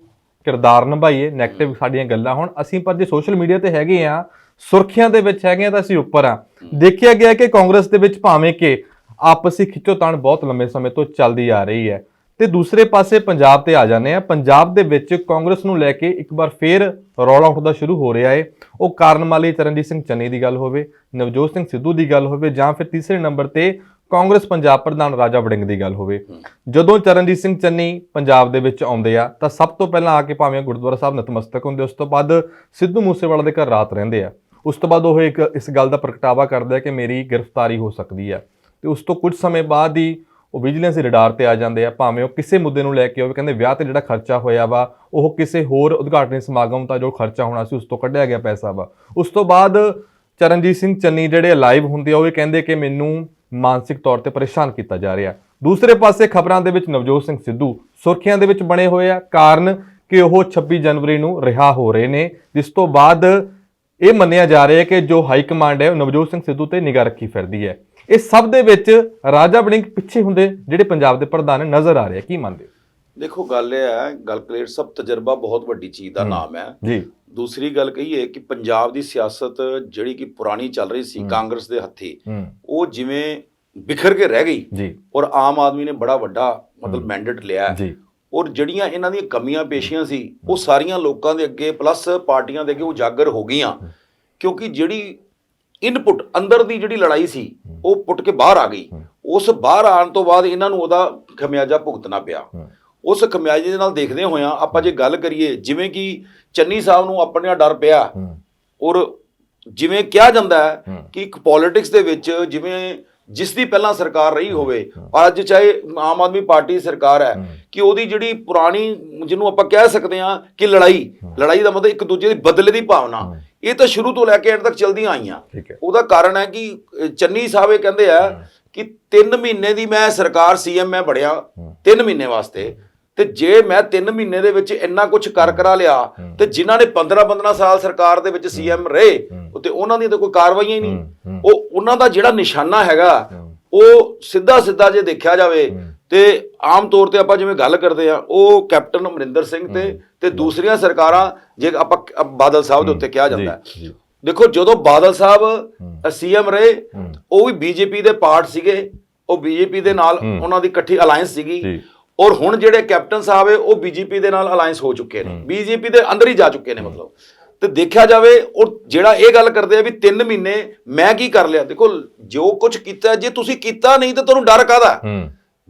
ਕਿਰਦਾਰ ਨਿਭਾਈਏ 네ਗੇਟਿਵ ਸਾਡੀਆਂ ਗੱਲਾਂ ਹੁਣ ਅਸੀਂ ਪਰ ਜੇ ਸੋਸ਼ਲ ਮੀਡੀਆ ਤੇ ਹੈਗੇ ਆ ਸੁਰਖੀਆਂ ਦੇ ਵਿੱਚ ਹੈਗੇ ਆ ਤਾਂ ਅਸੀਂ ਉੱਪਰ ਆ। ਦੇਖਿਆ ਗਿਆ ਕਿ ਕਾਂਗਰਸ ਦੇ ਵਿੱਚ ਭਾਵੇਂ ਕਿ ਆਪਸੀ ਖਿੱਚੋਤਾਣ ਬਹੁਤ ਲੰਮੇ ਸਮੇਂ ਤੋਂ ਚੱਲਦੀ ਆ ਰਹੀ ਹੈ। ਤੇ ਦੂਸਰੇ ਪਾਸੇ ਪੰਜਾਬ ਤੇ ਆ ਜਾਂਦੇ ਆ। ਪੰਜਾਬ ਦੇ ਵਿੱਚ ਕਾਂਗਰਸ ਨੂੰ ਲੈ ਕੇ ਇੱਕ ਵਾਰ ਫੇਰ ਰੌਲਾ ਉੱਠਦਾ ਸ਼ੁਰੂ ਹੋ ਰਿਹਾ ਹੈ। ਉਹ ਕਾਰਨਮਾਲੀ ਚਰਨਜੀਤ ਸਿੰਘ ਚੰਨੀ ਦੀ ਗੱਲ ਹੋਵੇ, ਨਵਜੋਤ ਸਿੰਘ ਸਿੱਧੂ ਦੀ ਗੱਲ ਹੋਵੇ ਜਾਂ ਫਿਰ ਤੀਸਰੇ ਨੰਬਰ ਤੇ ਕਾਂਗਰਸ ਪੰਜਾਬ ਪ੍ਰਧਾਨ ਰਾਜਾ ਵੜਿੰਗ ਦੀ ਗੱਲ ਹੋਵੇ। ਜਦੋਂ ਚਰਨਜੀਤ ਸਿੰਘ ਚੰਨੀ ਪੰਜਾਬ ਦੇ ਵਿੱਚ ਆਉਂਦੇ ਆ, ਤਾਂ ਸਭ ਤੋਂ ਪਹਿਲਾਂ ਆ ਕੇ ਭਾਵੇਂ ਗੁਰਦੁਆਰਾ ਸਾਹਿਬ ਨਤਮਸਤਕ ਹੁੰਦੇ, ਉਸ ਤੋਂ ਬਾਅਦ ਸਿੱਧੂ ਮੂਸੇਵਾਲਾ ਦੇ ਘਰ ਰਾਤ ਰਹਿੰਦੇ ਆ। ਉਸ ਤੋਂ ਬਾਅਦ ਉਹ ਇੱਕ ਇਸ ਗੱਲ ਦਾ ਪ੍ਰਗਟਾਵਾ ਕਰਦਾ ਆ ਕਿ ਮੇਰੀ ਗ੍ਰਿਫਤਾਰੀ ਹੋ ਸਕਦੀ ਹੈ। ਤੇ ਉਸ ਤੋਂ ਕੁਝ ਸਮੇਂ ਬਾਅਦ ਹੀ ਉਹ ਵਿਜੀਲੈਂਸ ਦੇ ਰਡਾਰ ਤੇ ਆ ਜਾਂਦੇ ਆ, ਭਾਵੇਂ ਉਹ ਕਿਸੇ ਮੁੱਦੇ ਨੂੰ ਲੈ ਕੇ ਹੋਵੇ ਕਹਿੰਦੇ ਵਿਆਹ ਤੇ ਜਿਹੜਾ ਖਰਚਾ ਹੋਇਆ ਵਾ, ਉਹ ਕਿਸੇ ਹੋਰ ਉਦਘਾਟਨੀ ਸਮਾਗਮ ਦਾ ਜੋ ਖਰਚਾ ਹੋਣਾ ਸੀ, ਉਸ ਤੋਂ ਕੱਢਿਆ ਗਿਆ ਪੈਸਾ ਵਾ। ਉਸ ਤੋਂ ਬਾਅਦ ਚਰਨਜੀਤ ਸਿੰਘ ਚੰਨੀ ਜਿਹੜੇ ਲਾਈਵ ਹੁੰਦੇ ਆ, ਉਹ ਇਹ ਕਹਿੰਦੇ ਕਿ ਮੈਨੂੰ ਮਾਨਸਿਕ ਤੌਰ ਤੇ ਪਰੇਸ਼ਾਨ ਕੀਤਾ ਜਾ ਰਿਹਾ। ਦੂਸਰੇ ਪਾਸੇ ਖਬਰਾਂ ਦੇ ਵਿੱਚ ਨਵਜੋਤ ਸਿੰਘ ਸਿੱਧੂ ਸੁਰਖੀਆਂ ਦੇ ਵਿੱਚ ਬਣੇ ਹੋਏ ਆ, ਕਾਰਨ ਕਿ ਉਹ 26 ਜਨਵਰੀ ਨੂੰ ਰਿਹਾ ਹੋ ਰਹੇ ਨੇ, ਜਿਸ ਤੋਂ ਬਾਅਦ ਇਹ ਮੰਨਿਆ ਜਾ ਰਿਹਾ ਹੈ ਕਿ ਜੋ ਹਾਈ ਕਮਾਂਡ ਹੈ ਉਹ ਨਵਜੋਤ ਸਿੰਘ ਸਿੱਧੂ ਤੇ ਨਿਗਾਹ ਰੱਖੀ ਫਿਰਦੀ ਹੈ। ਇਸ ਸਭ ਦੇ ਵਿੱਚ ਰਾਜਾ ਵੜਿੰਗ ਪਿੱਛੇ ਹੁੰਦੇ ਜਿਹੜੇ ਪੰਜਾਬ ਦੇ ਪ੍ਰਧਾਨ ਨਜ਼ਰ ਆ ਰਹੇ ਕੀ ਮੰਨਦੇ ਹੋ? ਦੇਖੋ ਗੱਲ ਇਹ ਹੈ ਗੱਲ ਕਲੀਅਰ ਸਭ ਤਜਰਬਾ ਬਹੁਤ ਵੱਡੀ ਚੀਜ਼ ਦਾ ਨਾਮ ਹੈ। ਜੀ। ਦੂਸਰੀ ਗੱਲ ਕਹੀਏ ਕਿ ਪੰਜਾਬ ਦੀ ਸਿਆਸਤ ਜਿਹੜੀ ਕਿ ਪੁਰਾਣੀ ਚੱਲ ਰਹੀ ਸੀ ਕਾਂਗਰਸ ਦੇ ਹੱਥੀ ਉਹ ਜਿਵੇਂ ਬਿਖਰ ਕੇ ਰਹਿ ਗਈ ਜੀ। ਔਰ ਆਮ ਆਦਮੀ ਨੇ ਬੜਾ ਵੱਡਾ ਮਤਲਬ ਮੈਂਡੇਟ ਲਿਆ। ਜੀ। ਔਰ ਜਿਹੜੀਆਂ ਇਹਨਾਂ ਦੀਆਂ ਕਮੀਆਂ ਪੇਸ਼ੀਆਂ ਸੀ ਉਹ ਸਾਰੀਆਂ ਲੋਕਾਂ ਦੇ ਅੱਗੇ ਪਲੱਸ ਪਾਰਟੀਆਂ ਦੇ ਅੱਗੇ ਉਜਾਗਰ ਹੋ ਗਈਆਂ। ਕਿਉਂਕਿ ਜਿਹੜੀ ਇਨਪੁਟ ਅੰਦਰ ਦੀ ਜਿਹੜੀ ਲੜਾਈ ਸੀ ਉਹ ਪੁੱਟ ਕੇ ਬਾਹਰ ਆ ਗਈ। ਉਸ ਬਾਹਰ ਆਉਣ ਤੋਂ ਬਾਅਦ ਇਹਨਾਂ ਨੂੰ ਉਹਦਾ ਖਮਿਆਜਾ ਭੁਗਤਣਾ ਪਿਆ। ਉਸ ਖਮਿਆਜੇ ਦੇ ਨਾਲ ਦੇਖਦੇ ਹੋਇਆਂ ਆਪਾਂ ਜੇ ਗੱਲ ਕਰੀਏ ਜਿਵੇਂ ਕਿ ਚੰਨੀ ਸਾਹਿਬ ਨੂੰ ਆਪਣੇ ਨਾਲ ਡਰ ਪਿਆ। ਔਰ ਜਿਵੇਂ ਕਿਹਾ ਜਾਂਦਾ ਹੂੰ। ਕਿ ਇੱਕ ਪੋਲਿਟਿਕਸ ਦੇ ਵਿੱਚ ਜਿਵੇਂ ਜਿਸ ਦੀ ਪਹਿਲਾਂ ਸਰਕਾਰ ਰਹੀ ਹੋਵੇ ਅੱਜ ਚਾਹੇ ਆਮ ਆਦਮੀ ਪਾਰਟੀ ਸਰਕਾਰ ਹੈ ਕਿ ਉਹਦੀ ਜਿਹੜੀ ਪੁਰਾਣੀ ਜਿਹਨੂੰ ਆਪਾਂ ਕਹਿ ਸਕਦੇ ਹਾਂ ਕਿ ਲੜਾਈ ਲੜਾਈ ਦਾ ਮਤਲਬ ਇੱਕ ਦੂਜੇ ਦੇ ਬਦਲੇ ਦੀ ਭਾਵਨਾ ਇਹ ਤਾਂ ਸ਼ੁਰੂ ਤੋਂ ਲੈ ਕੇ ਐਂਡ ਤੱਕ ਚਲਦੀਆਂ ਆਈਆਂ। ਉਹਦਾ ਕਾਰਨ ਹੈ ਕਿ ਚੰਨੀ ਸਾਹਿਬ ਇਹ ਕਹਿੰਦੇ ਆ ਕਿ 3 ਮਹੀਨੇ ਦੀ ਮੈਂ ਸਰਕਾਰ ਸੀਐਮ ਮੈਂ ਬੜਿਆ 3 ਮਹੀਨੇ ਵਾਸਤੇ। ਤੇ ਜੇ ਮੈਂ 3 ਮਹੀਨੇ ਦੇ ਵਿੱਚ ਇੰਨਾ ਕੁਝ ਕਰ ਕਰਾ ਲਿਆ ਤੇ ਜਿਨ੍ਹਾਂ ਨੇ 15 15 ਸਾਲ ਸਰਕਾਰ ਦੇ ਵਿੱਚ ਸੀਐਮ ਰਹੇ ਤੇ ਉਹਨਾਂ ਦੀ ਤਾਂ ਕੋਈ ਕਾਰਵਾਈਆਂ ਹੀ ਨਹੀਂ। ਉਹ ਉਹਨਾਂ ਦਾ ਜਿਹੜਾ ਨਿਸ਼ਾਨਾ ਹੈਗਾ ਉਹ ਸਿੱਧਾ ਸਿੱਧਾ ਜੇ ਦੇਖਿਆ ਜਾਵੇ ਤੇ ਆਮ ਤੌਰ ਤੇ ਆਪਾਂ ਜਿਵੇਂ ਗੱਲ ਕਰਦੇ ਆ ਉਹ ਕੈਪਟਨ ਅਮਰਿੰਦਰ ਸਿੰਘ ਤੇ ਤੇ ਦੂਸਰੀਆਂ ਸਰਕਾਰਾਂ ਜੇ ਆਪਾਂ ਬਾਦਲ ਸਾਹਿਬ ਦੇ ਉੱਤੇ ਕਿਹਾ ਜਾਂਦਾ ਦੇਖੋ ਜਦੋਂ ਬਾਦਲ ਸਾਹਿਬ ਸੀਐਮ ਰਹੇ ਉਹ ਵੀ ਬੀਜੇਪੀ ਦੇ ਪਾਰਟ ਸੀਗੇ ਉਹ ਬੀਜੇਪੀ ਦੇ ਨਾਲ ਉਹਨਾਂ ਦੀ ਇਕੱਠੀ ਅਲਾਈਅੰਸ ਸੀਗੀ। ਔਰ ਹੁਣ ਜਿਹੜੇ ਕੈਪਟਨ ਸਾਹਿਬ ਹੈ ਉਹ ਬੀਜੇਪੀ ਦੇ ਨਾਲ ਅਲਾਈਅੰਸ ਹੋ ਚੁੱਕੇ ਨੇ। ਬੀਜੇਪੀ ਦੇ ਅੰਦਰ ਹੀ ਜਾ ਚੁੱਕੇ ਨੇ ਮਤਲਬ। ਤੇ ਦੇਖਿਆ ਜਾਵੇ ਉਹ ਜਿਹੜਾ ਇਹ ਗੱਲ ਕਰਦੇ ਆ ਵੀ 3 ਮਹੀਨੇ ਮੈਂ ਕੀ ਕਰ ਲਿਆ? ਦੇਖੋ ਜੋ ਕੁਝ ਕੀਤਾ ਜੇ ਤੁਸੀਂ ਕੀਤਾ ਨਹੀਂ ਤਾਂ ਤੁਹਾਨੂੰ ਡਰ ਕਾਦਾ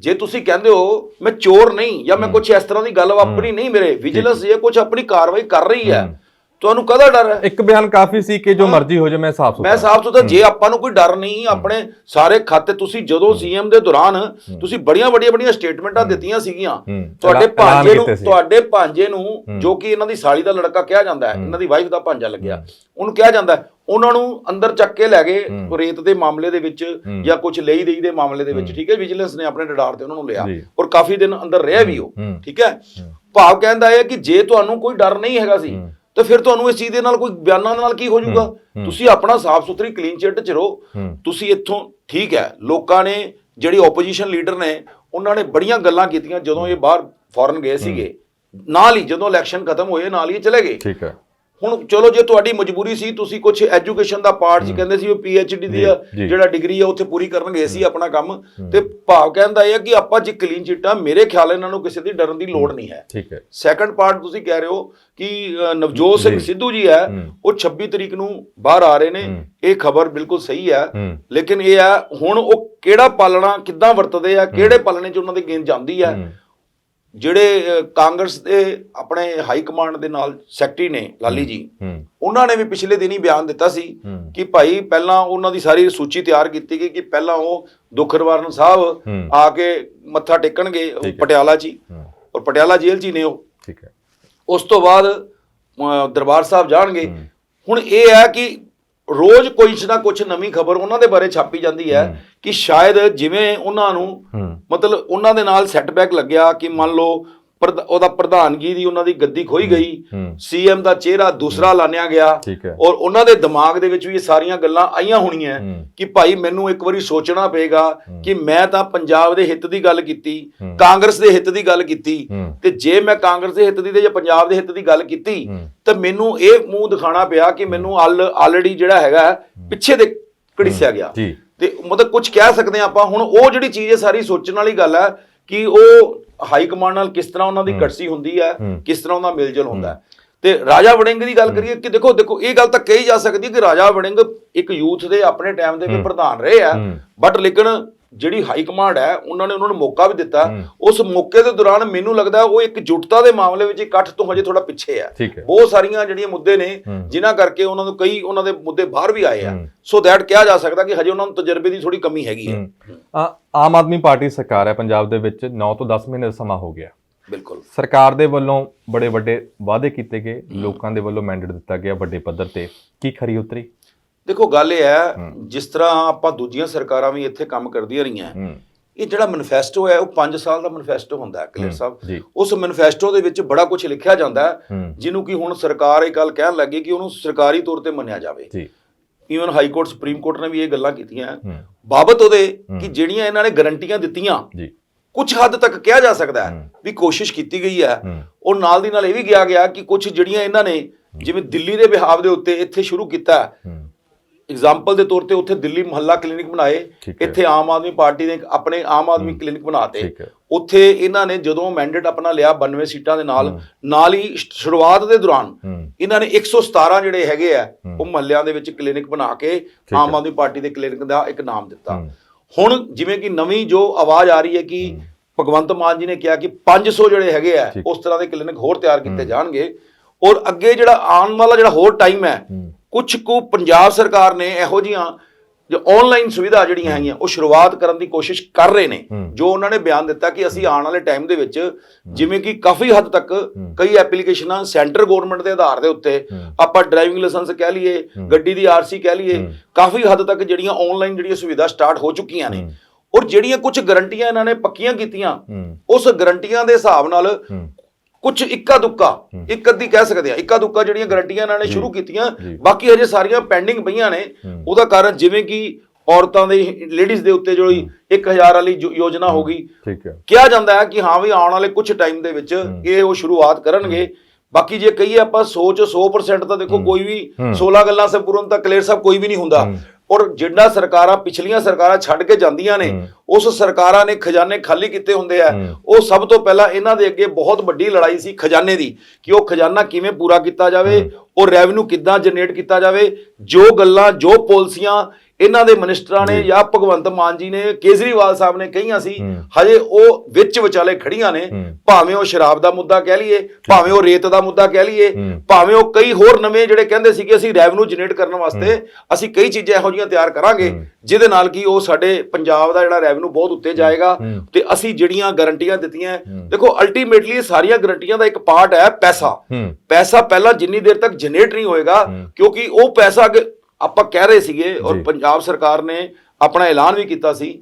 ਜੇ ਤੁਸੀਂ ਕਹਿੰਦੇ ਹੋ ਮੈਂ ਚੋਰ ਨਹੀਂ ਜਾਂ ਮੈਂ ਕੁਝ ਇਸ ਤਰ੍ਹਾਂ ਦੀ ਗੱਲ ਆਪਣੀ ਨਹੀਂ ਮੇਰੇ ਵਿਜੀਲੈਂਸ ਇਹ ਕੁਝ ਆਪਣੀ ਕਾਰਵਾਈ ਕਰ ਰਹੀ ਹੈ। ਤੁਹਾਨੂੰ ਕਦਾ ਡਰ ਹੈ? ਇੱਕ ਬਿਆਨ ਕਾਫੀ ਸੀ ਕਿ ਜੋ ਮਰਜ਼ੀ ਹੋ ਜਾਏ ਮੈਂ ਸਾਫ਼ ਮੈਂ ਸਾਫ਼ ਸੁਥਰਾ ਜੇ ਆਪਾਂ ਨੂੰ ਕੋਈ ਡਰ ਨਹੀਂ ਆਪਣੇ ਸਾਰੇ ਖਾਤੇ ਤੁਸੀਂ ਜਦੋਂ ਸੀਐਮ ਦੇ ਦੌਰਾਨ ਤੁਸੀਂ ਬੜੀਆਂ ਬੜੀਆਂ ਬੜੀਆਂ ਸਟੇਟਮੈਂਟਾਂ ਦਿੱਤੀਆਂ ਸੀਗੀਆਂ। ਤੁਹਾਡੇ ਭਾਂਜੇ ਨੂੰ। ਤੁਹਾਡੇ ਭਾਂਜੇ ਨੂੰ ਜੋ ਕਿ ਇਹਨਾਂ ਦੀ ਸਾਲੀ ਦਾ ਲੜਕਾ ਕਿਹਾ ਜਾਂਦਾ ਹੈ ਇਹਨਾਂ ਦੀ ਵਾਈਫ ਦਾ ਭਾਂਜਾ ਲੱਗਿਆ ਉਹਨੂੰ ਕਿਹਾ ਜਾਂਦਾ ਉਹਨਾਂ ਨੂੰ ਅੰਦਰ ਚੱਕ ਕੇ ਲੈ ਗਏ ਰੇਤ ਦੇ ਮਾਮਲੇ ਦੇ ਵਿੱਚ ਜਾਂ ਕੁਝ ਲਈ ਦੇਈ ਦੇ ਮਾਮਲੇ ਦੇ ਵਿੱਚ ਠੀਕ ਹੈ ਵਿਜੀਲੈਂਸ ਨੇ ਆਪਣੇ ਰਡਾਰ ਤੇ ਉਹਨਾਂ ਨੂੰ ਲਿਆ ਜੀ। ਔਰ ਕਾਫੀ ਦਿਨ ਅੰਦਰ ਰਿਹਾ ਵੀ ਉਹ। ਠੀਕ ਹੈ। ਭਾਵ ਕਹਿੰਦਾ ਹੈ ਕਿ ਜੇ ਤੁਹਾਨੂੰ ਕੋਈ ਡਰ ਨਹੀਂ ਹੈਗਾ ਸੀ ਤਾਂ ਫਿਰ ਤੁਹਾਨੂੰ ਇਸ ਚੀਜ਼ ਦੇ ਨਾਲ ਕੋਈ ਬਿਆਨਾਂ ਨਾਲ ਕੀ ਹੋ ਜਾਊਗਾ? ਤੁਸੀਂ ਆਪਣਾ ਸਾਫ਼ ਸੁਥਰੀ ਕਲੀਨ ਚਿੱਟ ਚ ਰਹੋ। ਤੁਸੀਂ ਇੱਥੋਂ ਠੀਕ ਹੈ ਲੋਕਾਂ ਨੇ ਜਿਹੜੀ ਆਪੋਜੀਸ਼ਨ ਲੀਡਰ ਨੇ ਉਹਨਾਂ ਨੇ ਬੜੀਆਂ ਗੱਲਾਂ ਕੀਤੀਆਂ ਜਦੋਂ ਇਹ ਬਾਹਰ ਫੋਰਨ ਗਏ ਸੀਗੇ। ਨਾਲ ਹੀ ਜਦੋਂ ਇਲੈਕਸ਼ਨ ਖਤਮ ਹੋਏ ਨਾਲ ਹੀ ਚਲੇ ਗਏ। ਠੀਕ ਹੈ। ਹੁਣ ਚਲੋ ਜੇ ਤੁਹਾਡੀ ਮਜਬੂਰੀ ਸੀ ਤੁਸੀਂ ਕੁਝ ਐਜੂਕੇਸ਼ਨ ਦਾ ਪਾਰਟ ਸੀ ਕਹਿੰਦੇ ਸੀ ਉਹ ਡੀ ਦੀ ਆ, ਜੀ। ਜਿਹੜਾ ਡਿਗਰੀ ਆ ਉੱਥੇ ਪੂਰੀ ਕਰਨ ਗਏ ਸੀ ਆਪਣਾ ਕੰਮ। ਤੇ ਭਾਵ ਕਹਿੰਦਾ ਇਹ ਆ ਕਿ ਆਪਾਂ ਜੇ ਕਲੀਨ ਚਿੱਟਾ ਮੇਰੇ ਖਿਆਲ ਇਹਨਾਂ ਨੂੰ ਕਿਸੇ ਦੀ ਡਰਨ ਦੀ ਲੋੜ ਨਹੀਂ ਹੈ। ਠੀਕ ਹੈ। ਸੈਕੰਡ ਪਾਰਟ ਤੁਸੀਂ ਕਹਿ ਰਹੇ ਹੋ ਕਿ ਨਵਜੋਤ ਸਿੰਘ ਸਿੱਧੂ ਜੀ ਹੈ ਉਹ 26 ਤਰੀਕ ਨੂੰ ਬਾਹਰ ਆ ਰਹੇ ਨੇ। ਇਹ ਖਬਰ ਬਿਲਕੁਲ ਸਹੀ ਹੈ। ਹੂੰ। ਲੇਕਿਨ ਇਹ ਹੈ ਹੁਣ ਉਹ ਕਿਹੜਾ ਪਾਲਣਾ ਕਿੱਦਾਂ ਵਰਤਦੇ ਆ ਕਿਹੜੇ ਪਾਲਣੇ 'ਚ ਉਹਨਾਂ ਦੀ ਗੇਂਦ ਜਾਂਦੀ ਹੈ। ਜਿਹੜੇ ਕਾਂਗਰਸ ਦੇ ਆਪਣੇ ਹਾਈ ਕਮਾਂਡ ਦੇ ਨਾਲ ਸੈਕਟਰੀ ਨੇ ਲਾਲੀ ਜੀ ਹੂੰ ਉਹਨਾਂ ਨੇ ਵੀ ਪਿਛਲੇ ਦਿਨੀ ਬਿਆਨ ਦਿੱਤਾ ਸੀ ਹੂੰ। ਕਿ ਭਾਈ ਪਹਿਲਾਂ ਉਹਨਾਂ ਦੀ ਸਾਰੀ ਸੂਚੀ ਤਿਆਰ ਕੀਤੀ ਗਈ ਕਿ ਪਹਿਲਾਂ ਉਹ ਦੁਖਰਵਾਰਨ ਸਾਹਿਬ ਹੂੰ। ਆ ਕੇ ਮੱਥਾ ਟੇਕਣਗੇ ਹੈ। ਪਟਿਆਲਾ 'ਚ ਹੀ। ਹੂੰ। ਔਰ ਪਟਿਆਲਾ ਜੇਲ੍ਹ 'ਚ ਹੀ ਨੇ ਉਹ ਠੀਕ ਹੈ ਉਸ ਤੋਂ ਬਾਅਦ ਦਰਬਾਰ ਸਾਹਿਬ ਜਾਣਗੇ ਹੁਣ ਇਹ ਹੈ ਕਿ ਰੋਜ਼ ਕੋਈ ਨਾ ਕੁਝ ਨਵੀਂ ਖਬਰ ਉਹਨਾਂ ਦੇ ਬਾਰੇ ਛਾਪੀ ਜਾਂਦੀ ਹੈ ਕਿ ਸ਼ਾਇਦ ਜਿਵੇਂ ਉਹਨਾਂ ਨੂੰ ਮਤਲਬ ਉਹਨਾਂ ਦੇ ਨਾਲ ਸੈਟਬੈਕ ਲੱਗਿਆ ਕਿ ਮੰਨ ਲਓ ਉਹਦਾ ਪ੍ਰਧਾਨਗੀ ਦੀ ਉਹਨਾਂ ਦੀ ਗੱਦੀ ਖੋਈ ਗਈ। ਸੀਐਮ ਦਾ ਚਿਹਰਾ ਦੂਸਰਾ ਲਾਨਿਆ ਗਿਆ। ਔਰ ਉਹਨਾਂ ਦੇ ਦਿਮਾਗ ਦੇ ਵਿੱਚ ਵੀ ਇਹ ਸਾਰੀਆਂ ਗੱਲਾਂ ਆਈਆਂ ਹੋਣੀਆਂ। ਕਿ ਭਾਈ ਮੈਨੂੰ ਇੱਕ ਵਾਰੀ ਸੋਚਣਾ ਪਏਗਾ ਕਿ ਮੈਂ ਤਾਂ ਪੰਜਾਬ ਦੇ ਹਿੱਤ ਦੀ ਗੱਲ ਕੀਤੀ। ਕਾਂਗਰਸ ਦੇ ਹਿੱਤ ਦੀ ਗੱਲ ਕੀਤੀ। ਤੇ ਜੇ ਮੈਂ ਕਾਂਗਰਸ ਦੇ ਹਿੱਤ ਦੀ ਤੇ ਜਾਂ ਪੰਜਾਬ ਦੇ ਹਿੱਤ ਦੀ ਗੱਲ ਕੀਤੀ ਤਾਂ ਮੈਨੂੰ ਇਹ ਮੂੰਹ ਦਿਖਾਣਾ ਪਿਆ ਕਿ ਮੈਨੂੰ ਆਲਰੇਡੀ ਜਿਹੜਾ ਹੈਗਾ ਪਿੱਛੇ ਦੇ ਘੜੀਸਿਆ ਗਿਆ। ਤੇ ਮਤਲਬ ਕੁਝ ਕਹਿ ਸਕਦੇ ਹਾਂ ਆਪਾਂ। ਹੁਣ ਉਹ ਜਿਹੜੀ ਚੀਜ਼ ਹੈ ਸਾਰੀ ਸੋਚਣ ਵਾਲੀ ਗੱਲ ਹੈ ਕਿ ਉਹ ਹਾਈ ਕਮਾਂਡ ਨਾਲ ਕਿਸ ਤਰ੍ਹਾਂ ਉਹਨਾਂ ਦੀ ਕਟਸੀ ਹੁੰਦੀ ਹੈ। ਕਿਸ ਤਰ੍ਹਾਂ ਉਹਦਾ ਮਿਲਜਲ ਹੁੰਦਾ ਹੈ। ਤੇ ਰਾਜਾ ਵੜਿੰਗ ਦੀ ਗੱਲ ਕਰੀਏ ਕਿ ਦੇਖੋ ਦੇਖੋ ਇਹ ਗੱਲ ਤਾਂ ਕਹੀ ਜਾ ਸਕਦੀ ਹੈ ਕਿ ਰਾਜਾ ਵੜਿੰਗ ਇੱਕ ਯੂਥ ਦੇ ਆਪਣੇ ਟਾਈਮ ਦੇ ਵੀ ਪ੍ਰਧਾਨ ਰਹੇ ਆ। ਬਟ ਲੇਕਿਨ ਜਿਹੜੀ ਹਾਈ ਕਮਾਂਡ ਹੈ ਉਹਨਾਂ ਨੇ ਉਹਨਾਂ ਨੂੰ ਮੌਕਾ ਵੀ ਦਿੱਤਾ। ਉਸ ਮੌਕੇ ਦੇ ਦੌਰਾਨ ਮੈਨੂੰ ਲੱਗਦਾ ਉਹ ਇੱਕ ਜੁਟਤਾ ਦੇ ਮਾਮਲੇ ਵਿੱਚ ਇਕੱਠ ਤੋਂ ਹਜੇ ਥੋੜਾ ਪਿੱਛੇ ਆ ਬਹੁਤ ਸਾਰੀਆਂ ਜਿਹੜੀਆਂ ਮੁੱਦੇ ਨੇ। ਜਿਨ੍ਹਾਂ ਕਰਕੇ ਉਹਨਾਂ ਨੂੰ ਕਈ ਉਹਨਾਂ ਦੇ ਮੁੱਦੇ ਬਾਹਰ ਵੀ ਆਏ ਆ। ਸੋ ਦੈਟ ਕਿਹਾ ਜਾ ਸਕਦਾ ਕਿ ਹਜੇ ਉਹਨਾਂ ਨੂੰ ਤਜਰਬੇ ਦੀ ਥੋੜੀ ਕਮੀ ਹੈਗੀ ਹੈ। ਆਮ ਆਦਮੀ ਪਾਰਟੀ ਸਰਕਾਰ ਹੈ ਪੰਜਾਬ ਦੇ ਵਿੱਚ 9 ਤੋਂ 10 ਮਹੀਨੇ ਦਾ ਸਮਾਂ ਹੋ ਗਿਆ। ਬਿਲਕੁਲ। ਸਰਕਾਰ ਦੇ ਵੱਲੋਂ ਬੜੇ ਵੱਡੇ ਵਾਅਦੇ ਕੀਤੇ ਗਏ ਲੋਕਾਂ ਦੇ ਵੱਲੋਂ ਮੈਂਡੇਟ ਦਿੱਤਾ ਗਿਆ ਵੱਡੇ ਪੱਧਰ ਤੇ। ਕੀ ਖਰੀ ਉਤਰੀ? ਦੇਖੋ ਗੱਲ ਇਹ ਹੈ ਜਿਸ ਤਰ੍ਹਾਂ ਆਪਾਂ ਦੂਜੀਆਂ ਸਰਕਾਰਾਂ ਵੀ ਇੱਥੇ ਕੰਮ ਕਰਦੀਆਂ ਰਹੀਆਂ ਇਹ ਜਿਹੜਾ ਮੈਨੀਫੈਸਟੋ ਹੈ ਉਹ 5 ਸਾਲ ਦਾ ਮੈਨੀਫੈਸਟੋ ਹੁੰਦਾ ਹੈ ਕਲੀਅਰ ਸਾਹਿਬ। ਉਸ ਮੈਨੀਫੈਸਟੋ ਦੇ ਵਿੱਚ ਬੜਾ ਕੁਝ ਲਿਖਿਆ ਜਾਂਦਾ ਜਿਹਨੂੰ ਕਿ ਹੁਣ ਸਰਕਾਰ ਇਹ ਗੱਲ ਕਹਿਣ ਲੱਗੀ ਕਿ ਉਹਨੂੰ ਸਰਕਾਰੀ ਤੌਰ ਤੇ ਮੰਨਿਆ ਜਾਵੇ। ਜੀ। Even high court supreme court ਨੇ ਵੀ ਇਹ ਗੱਲਾਂ ਕੀਤੀਆਂ ਬਾਬਤ ਉਹਦੇ ਕਿ ਜਿਹੜੀਆਂ ਇਹਨਾਂ ਨੇ ਗਰੰਟੀਆਂ ਦਿੱਤੀਆਂ ਜੀ। ਕੁਝ ਹੱਦ ਤੱਕ ਕਿਹਾ ਜਾ ਸਕਦਾ ਹੈ। ਵੀ ਕੋਸ਼ਿਸ਼ ਕੀਤੀ ਗਈ ਹੈ। ਹੂੰ। ਔਰ ਨਾਲ ਦੀ ਨਾਲ ਇਹ ਵੀ ਕਿਹਾ ਗਿਆ ਕਿ ਕੁਝ ਜਿਹੜੀਆਂ ਇਹਨਾਂ ਨੇ ਜਿਵੇਂ ਦਿੱਲੀ ਦੇ ਬਿਹਾਵ ਦੇ ਉੱਤੇ ਇੱਥੇ ਸ਼ੁਰੂ ਕੀਤਾ ਐਗਜ਼ਾਮਪਲ ਦੇ ਤੌਰ ਤੇ ਉੱਥੇ ਦਿੱਲੀ ਮੁਹੱਲਾ ਕਲੀਨਿਕ ਬਣਾਏ। ਇੱਥੇ ਆਮ ਆਦਮੀ ਪਾਰਟੀ ਨੇ ਆਪਣੇ ਆਮ ਆਦਮੀ ਕਲੀਨਿਕ ਬਣਾਤੇ। ਉੱਥੇ ਇਹਨਾਂ ਨੇ ਜਦੋਂ ਮੈਂਡੇਟ ਆਪਣਾ ਲਿਆ 92 ਸੀਟਾਂ ਦੇ ਨਾਲ ਨਾਲ ਹੀ ਸ਼ੁਰੂਆਤ ਦੇ ਦੌਰਾਨ ਇਹਨਾਂ ਨੇ 117 ਜਿਹੜੇ ਹੈਗੇ ਆ ਉਹ ਮਹੱਲਿਆਂ ਦੇ ਵਿੱਚ ਕਲੀਨਿਕ ਬਣਾ ਕੇ ਆਮ ਆਦਮੀ ਪਾਰਟੀ ਦੇ ਕਲੀਨਿਕ ਦਾ ਇੱਕ ਨਾਮ ਦਿੱਤਾ। ਹੁਣ ਜਿਵੇਂ ਕਿ ਨਵੀਂ ਜੋ ਆਵਾਜ਼ ਆ ਰਹੀ ਹੈ ਕਿ ਭਗਵੰਤ ਮਾਨ ਜੀ ਨੇ ਕਿਹਾ ਕਿ 500 ਜਿਹੜੇ ਹੈਗੇ ਆ। ਉਸ ਤਰ੍ਹਾਂ ਦੇ ਕਲੀਨਿਕ ਹੋਰ ਤਿਆਰ ਕੀਤੇ ਜਾਣਗੇ। ਔਰ ਅੱਗੇ ਜਿਹੜਾ ਆਉਣ ਵਾਲਾ ਜਿਹੜਾ ਹੋਰ ਟਾਈਮ ਹੂੰ। ਕੁਝ ਕੁ ਪੰਜਾਬ ਸਰਕਾਰ ਨੇ ਇਹੋ ਜੀਆਂ ਜੋ ਆਨਲਾਈਨ ਸੁਵਿਧਾ ਜਿਹੜੀਆਂ ਹੈਗੀਆਂ ਉਹ ਸ਼ੁਰੂਆਤ ਕਰਨ ਦੀ ਕੋਸ਼ਿਸ਼ ਕਰ ਰਹੇ ਨੇ। ਜੋ ਉਹਨਾਂ ਨੇ ਬਿਆਨ ਦਿੱਤਾ ਕਿ ਅਸੀਂ ਆਉਣ ਵਾਲੇ ਟਾਈਮ ਦੇ ਵਿੱਚ ਜਿਵੇਂ ਕਿ ਕਾਫੀ ਹੱਦ ਤੱਕ ਕਈ ਐਪਲੀਕੇਸ਼ਨਾਂ ਸੈਂਟਰ ਗਵਰਨਮੈਂਟ ਦੇ ਆਧਾਰ ਦੇ ਉੱਤੇ ਆਪਾਂ ਡਰਾਈਵਿੰਗ ਲਾਇਸੈਂਸ ਕਹਿ ਲਈਏ ਗੱਡੀ ਦੀ ਆਰਸੀ ਕਹਿ ਲਈਏ ਕਾਫੀ ਹੱਦ ਤੱਕ ਜਿਹੜੀਆਂ ਆਨਲਾਈਨ ਜਿਹੜੀਆਂ ਸੁਵਿਧਾ ਸਟਾਰਟ ਹੋ ਚੁੱਕੀਆਂ ਨੇ। ਔਰ ਜਿਹੜੀਆਂ ਕੁਝ ਗਰੰਟੀਆਂ ਇਹਨਾਂ ਨੇ ਪੱਕੀਆਂ ਕੀਤੀਆਂ ਉਸ ਗਰੰਟੀਆਂ ਦੇ ਹਿਸਾਬ ਨਾਲ ਕੁਝ ਇੱਕਾ ਦੁੱਕਾ ਇੱਕ ਅੱਧੀ ਕਹਿ ਸਕਦੇ ਆ ਇੱਕਾ ਦੁੱਕਾ ਜਿਹੜੀਆਂ ਗਰੰਟੀਆਂ ਇਹਨਾਂ ਨੇ ਸ਼ੁਰੂ ਕੀਤੀਆਂ। ਬਾਕੀ ਹਜੇ ਸਾਰੀਆਂ ਪੈਂਡਿੰਗ ਪਈਆਂ ਨੇ। ਉਹਦਾ ਕਾਰਨ ਜਿਵੇਂ ਕਿ ਔਰਤਾਂ ਦੇ ਲੇਡੀਜ਼ ਦੇ ਉੱਤੇ ਜਿਹੜੀ 1000 ਵਾਲੀ ਯੋਜਨਾ ਹੋ ਗਈ। ਠੀਕ ਹੈ। ਕਿਹਾ ਜਾਂਦਾ ਹੈ ਕਿ ਹਾਂ ਵੀ ਆਉਣ ਵਾਲੇ ਕੁਝ ਟਾਈਮ ਦੇ ਵਿੱਚ ਇਹ ਉਹ ਸ਼ੁਰੂਆਤ ਕਰਨਗੇ। ਬਾਕੀ ਜੇ ਕਹੀਏ ਆਪਾਂ ਸੋਚ 100% ਤਾਂ ਦੇਖੋ ਕੋਈ ਵੀ 16 ਗੱਲਾਂ ਸੰਪੂਰਨ ਤਾਂ ਕਲੀਅਰ ਸਾਹਿਬ ਕੋਈ ਵੀ ਨਹੀਂ ਹੁੰਦਾ। ਔਰ ਜਿੰਨਾ ਸਰਕਾਰਾਂ ਪਿਛਲੀਆਂ ਸਰਕਾਰਾਂ ਛੱਡ ਕੇ ਜਾਂਦੀਆਂ ਨੇ ਉਸ ਸਰਕਾਰਾਂ ਨੇ ਖਜ਼ਾਨੇ ਖਾਲੀ ਕੀਤੇ ਹੁੰਦੇ ਆ। ਉਹ ਸਭ ਤੋਂ ਪਹਿਲਾਂ ਇਹਨਾਂ ਦੇ ਅੱਗੇ ਬਹੁਤ ਵੱਡੀ ਲੜਾਈ ਸੀ ਖਜ਼ਾਨੇ ਦੀ ਕਿ ਉਹ ਖਜ਼ਾਨਾ ਕਿਵੇਂ ਪੂਰਾ ਕੀਤਾ ਜਾਵੇ ਉਹ ਰੈਵਨਿਊ ਕਿੱਦਾਂ ਜਨਰੇਟ ਕੀਤਾ ਜਾਵੇ ਜੋ ਗੱਲਾਂ ਜੋ ਪਾਲਿਸੀਆਂ ਇਹਨਾਂ ਦੇ ਮਿਨਿਸਟਰਾਂ ਨੇ ਜਾਂ। ਭਗਵੰਤ ਮਾਨ ਜੀ ਨੇ ਕੇਜਰੀਵਾਲ ਸਾਹਿਬ ਨੇ ਕਹੀਆਂ ਸੀ ਹਜੇ ਉਹ ਵਿੱਚ ਵਿਚਾਲੇ ਖੜੀਆਂ ਨੇ ਭਾਵੇਂ ਉਹ ਸ਼ਰਾਬ ਦਾ ਮੁੱਦਾ ਕਹਿ ਲਈਏ ਭਾਵੇਂ ਉਹ ਰੇਤ ਦਾ ਮੁੱਦਾ ਕਹਿ ਲਈਏ ਭਾਵੇਂ ਉਹ ਕਈ ਹੋਰ ਨਵੇਂ ਜਿਹੜੇ ਕਹਿੰਦੇ ਸੀ ਕਿ ਅਸੀਂ ਰੈਵਨਿਊ ਜਨਰੇਟ ਕਰਨ ਵਾਸਤੇ ਅਸੀਂ ਕਈ ਚੀਜ਼ਾਂ ਇਹੋ ਜਿਹੀਆਂ ਤਿਆਰ ਕਰਾਂਗੇ ਜਿਹਦੇ ਨਾਲ ਕਿ ਉਹ ਸਾਡੇ ਪੰਜਾਬ ਦਾ ਜਿਹੜਾ ਰੈਵਨਿਊ ਬਹੁਤ ਉੱਤੇ ਜਾਏਗਾ ਤੇ ਅਸੀਂ ਜਿਹੜੀਆਂ ਗਾਰੰਟੀਆਂ ਦਿੱਤੀਆਂ ਦੇਖੋ ਅਲਟੀਮੇਟਲੀ ਇਹ ਸਾਰੀਆਂ ਗਾਰੰਟੀਆਂ ਦਾ ਇੱਕ ਪਾਰਟ ਹੈ ਪੈਸਾ। ਪੈਸਾ ਪਹਿਲਾਂ ਜਿੰਨੀ ਦੇਰ ਤੱਕ ਜਨਰੇਟ ਨਹੀਂ ਹੋਏਗਾ ਕਿਉਂਕਿ ਉਹ ਪੈਸਾ ਆਪਾਂ ਕਹਿ ਰਹੇ ਸੀਗੇ ਔਰ। ਪੰਜਾਬ ਸਰਕਾਰ ਨੇ ਆਪਣਾ ਐਲਾਨ ਵੀ ਕੀਤਾ ਸੀ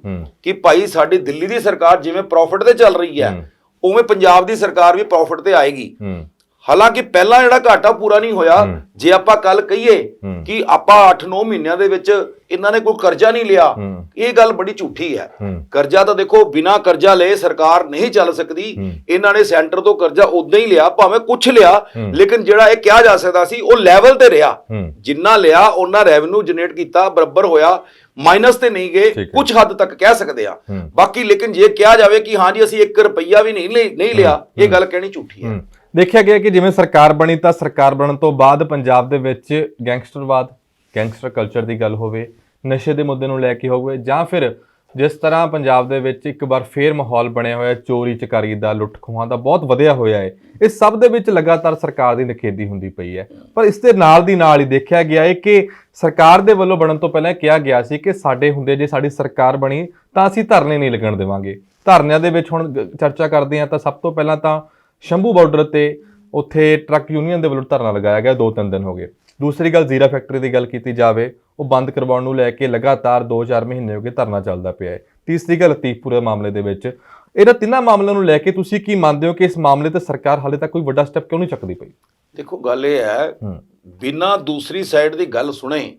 ਕਿ ਭਾਈ ਸਾਡੀ ਦਿੱਲੀ ਦੀ ਸਰਕਾਰ ਜਿਵੇਂ ਪ੍ਰੋਫਿਟ ਤੇ ਚੱਲ ਰਹੀ ਹੈ। ਉਵੇਂ ਪੰਜਾਬ ਦੀ ਸਰਕਾਰ ਵੀ ਪ੍ਰੋਫਿਟ ਤੇ ਆਏਗੀ ਹਾਲਾਂਕਿ ਪਹਿਲਾਂ ਜਿਹੜਾ ਘਾਟਾ ਪੂਰਾ ਨਹੀਂ ਹੋਇਆ। ਜੇ ਆਪਾਂ ਕੱਲ ਕਹੀਏ। ਕਿ ਆਪਾਂ 8-9 ਮਹੀਨਿਆਂ ਦੇ ਵਿੱਚ ਇਹਨਾਂ ਨੇ ਕੋਈ ਕਰਜ਼ਾ ਨਹੀਂ ਲਿਆ। ਇਹ ਗੱਲ ਬੜੀ ਝੂਠੀ ਹੈ ਕਰਜ਼ਾ ਤਾਂ ਦੇਖੋ ਬਿਨਾ ਕਰਜ਼ਾ ਲਏ ਸਰਕਾਰ ਨਹੀਂ ਚੱਲ ਸਕਦੀ ਇਹਨਾਂ ਨੇ ਸੈਂਟਰ ਤੋਂ ਕਰਜ਼ਾ ਉਦਾਂ ਹੀ ਲਿਆ ਭਾਵੇਂ ਕੁਝ ਲਿਆ ਲੇਕਿਨ ਜਿਹੜਾ ਇਹ ਕਿਹਾ ਜਾ ਸਕਦਾ ਸੀ ਉਹ ਲੈਵਲ ਤੇ ਰਿਹਾ ਜਿੰਨਾ ਲਿਆ ਉਹਨਾਂ ਰੈਵਨਿਊ ਜਨਰੇਟ ਕੀਤਾ ਬਰਾਬਰ ਹੋਇਆ ਮਾਈਨਸ ਤੇ ਨਹੀਂ ਗਏ। ਕੁਝ ਹੱਦ ਤੱਕ ਕਹਿ ਸਕਦੇ ਆ। ਬਾਕੀ ਲੇਕਿਨ ਜੇ ਕਿਹਾ ਜਾਵੇ ਕਿ ਹਾਂ ਜੀ ਅਸੀਂ 1 ਰੁਪਈਆ ਵੀ ਨਹੀਂ ਨਹੀਂ ਲਿਆ ਇਹ ਗੱਲ ਕਹਿਣੀ ਝੂਠੀ ਹੂੰ। ਦੇਖਿਆ ਗਿਆ ਕਿ ਜਿਵੇਂ ਸਰਕਾਰ ਬਣੀ ਤਾਂ ਸਰਕਾਰ ਬਣਨ ਤੋਂ ਬਾਅਦ ਪੰਜਾਬ ਦੇ ਵਿੱਚ ਗੈਂਗਸਟਰਵਾਦ, ਗੈਂਗਸਟਰ ਕਲਚਰ ਦੀ ਗੱਲ ਹੋਵੇ, ਨਸ਼ੇ ਦੇ ਮੁੱਦੇ ਨੂੰ ਲੈ ਕੇ ਹੋਵੇ ਜਾਂ ਫਿਰ ਜਿਸ ਤਰ੍ਹਾਂ ਪੰਜਾਬ ਦੇ ਵਿੱਚ ਇੱਕ ਵਾਰ ਫੇਰ ਮਾਹੌਲ ਬਣਿਆ ਹੋਇਆ, ਚੋਰੀ ਚਕਾਰੀ ਦਾ, ਲੁੱਟ ਖੋਹਾਂ ਦਾ ਬਹੁਤ ਵਧਿਆ ਹੋਇਆ ਹੈ ਇਸ ਸਭ ਦੇ ਵਿੱਚ ਲਗਾਤਾਰ ਸਰਕਾਰ ਦੀ ਨਖੇਦੀ ਹੁੰਦੀ ਪਈ ਹੈ। ਪਰ ਇਸ ਦੇ ਨਾਲ ਦੀ ਨਾਲ ਹੀ ਦੇਖਿਆ ਗਿਆ ਹੈ ਕਿ ਸਰਕਾਰ ਦੇ ਵੱਲੋਂ ਬਣਨ ਤੋਂ ਪਹਿਲਾਂ ਕਿਹਾ ਗਿਆ ਸੀ ਕਿ ਸਾਡੇ ਹੁੰਦੇ ਜੇ ਸਾਡੀ ਸਰਕਾਰ ਬਣੀ ਤਾਂ ਅਸੀਂ ਧਰਨੇ ਨਹੀਂ ਲੱਗਣ ਦੇਵਾਂਗੇ। ਧਰਨਿਆਂ ਦੇ ਵਿੱਚ ਹੁਣ ਚਰਚਾ ਕਰਦੇ ਹਾਂ ਤਾਂ ਸਭ ਤੋਂ ਪਹਿਲਾਂ ਤਾਂ ਸ਼ੰਭੂ ਬਾਰਡਰ ਤੇ ਉੱਥੇ ਟਰੱਕ ਯੂਨੀਅਨ ਦੇ ਵੱਲੋਂ ਧਰਨਾ ਲਗਾਇਆ ਗਿਆ ਦੋ ਤਿੰਨ ਦਿਨ ਹੋ ਗਏ। ਦੂਸਰੀ ਗੱਲ ਜ਼ੀਰਾ ਫੈਕਟਰੀ ਦੀ ਗੱਲ ਕੀਤੀ ਜਾਵੇ ਉਹ ਬੰਦ ਕਰਵਾਉਣ ਨੂੰ ਲੈ ਕੇ ਲਗਾਤਾਰ 2-4 ਮਹੀਨੇ ਹੋ ਗਏ ਧਰਨਾ ਚੱਲਦਾ ਪਿਆ ਹੈ। ਤੀਸਰੀ ਗੱਲ ਲਤੀਫਪੁਰ ਦੇ ਮਾਮਲੇ ਦੇ ਵਿੱਚ ਇਹਨਾਂ ਤਿੰਨਾਂ ਮਾਮਲਿਆਂ ਨੂੰ ਲੈ ਕੇ ਤੁਸੀਂ ਕੀ ਮੰਨਦੇ ਹੋ ਕਿ ਇਸ ਮਾਮਲੇ ਤੇ ਸਰਕਾਰ ਹਾਲੇ ਤੱਕ ਕੋਈ ਵੱਡਾ ਸਟੈਪ ਕਿਉਂ ਨਹੀਂ ਚੱਕਦੀ ਪਈ? ਦੇਖੋ ਗੱਲ ਇਹ ਹੈ ਬਿਨਾਂ ਦੂਸਰੀ ਸਾਈਡ ਦੀ ਗੱਲ ਸੁਣੇ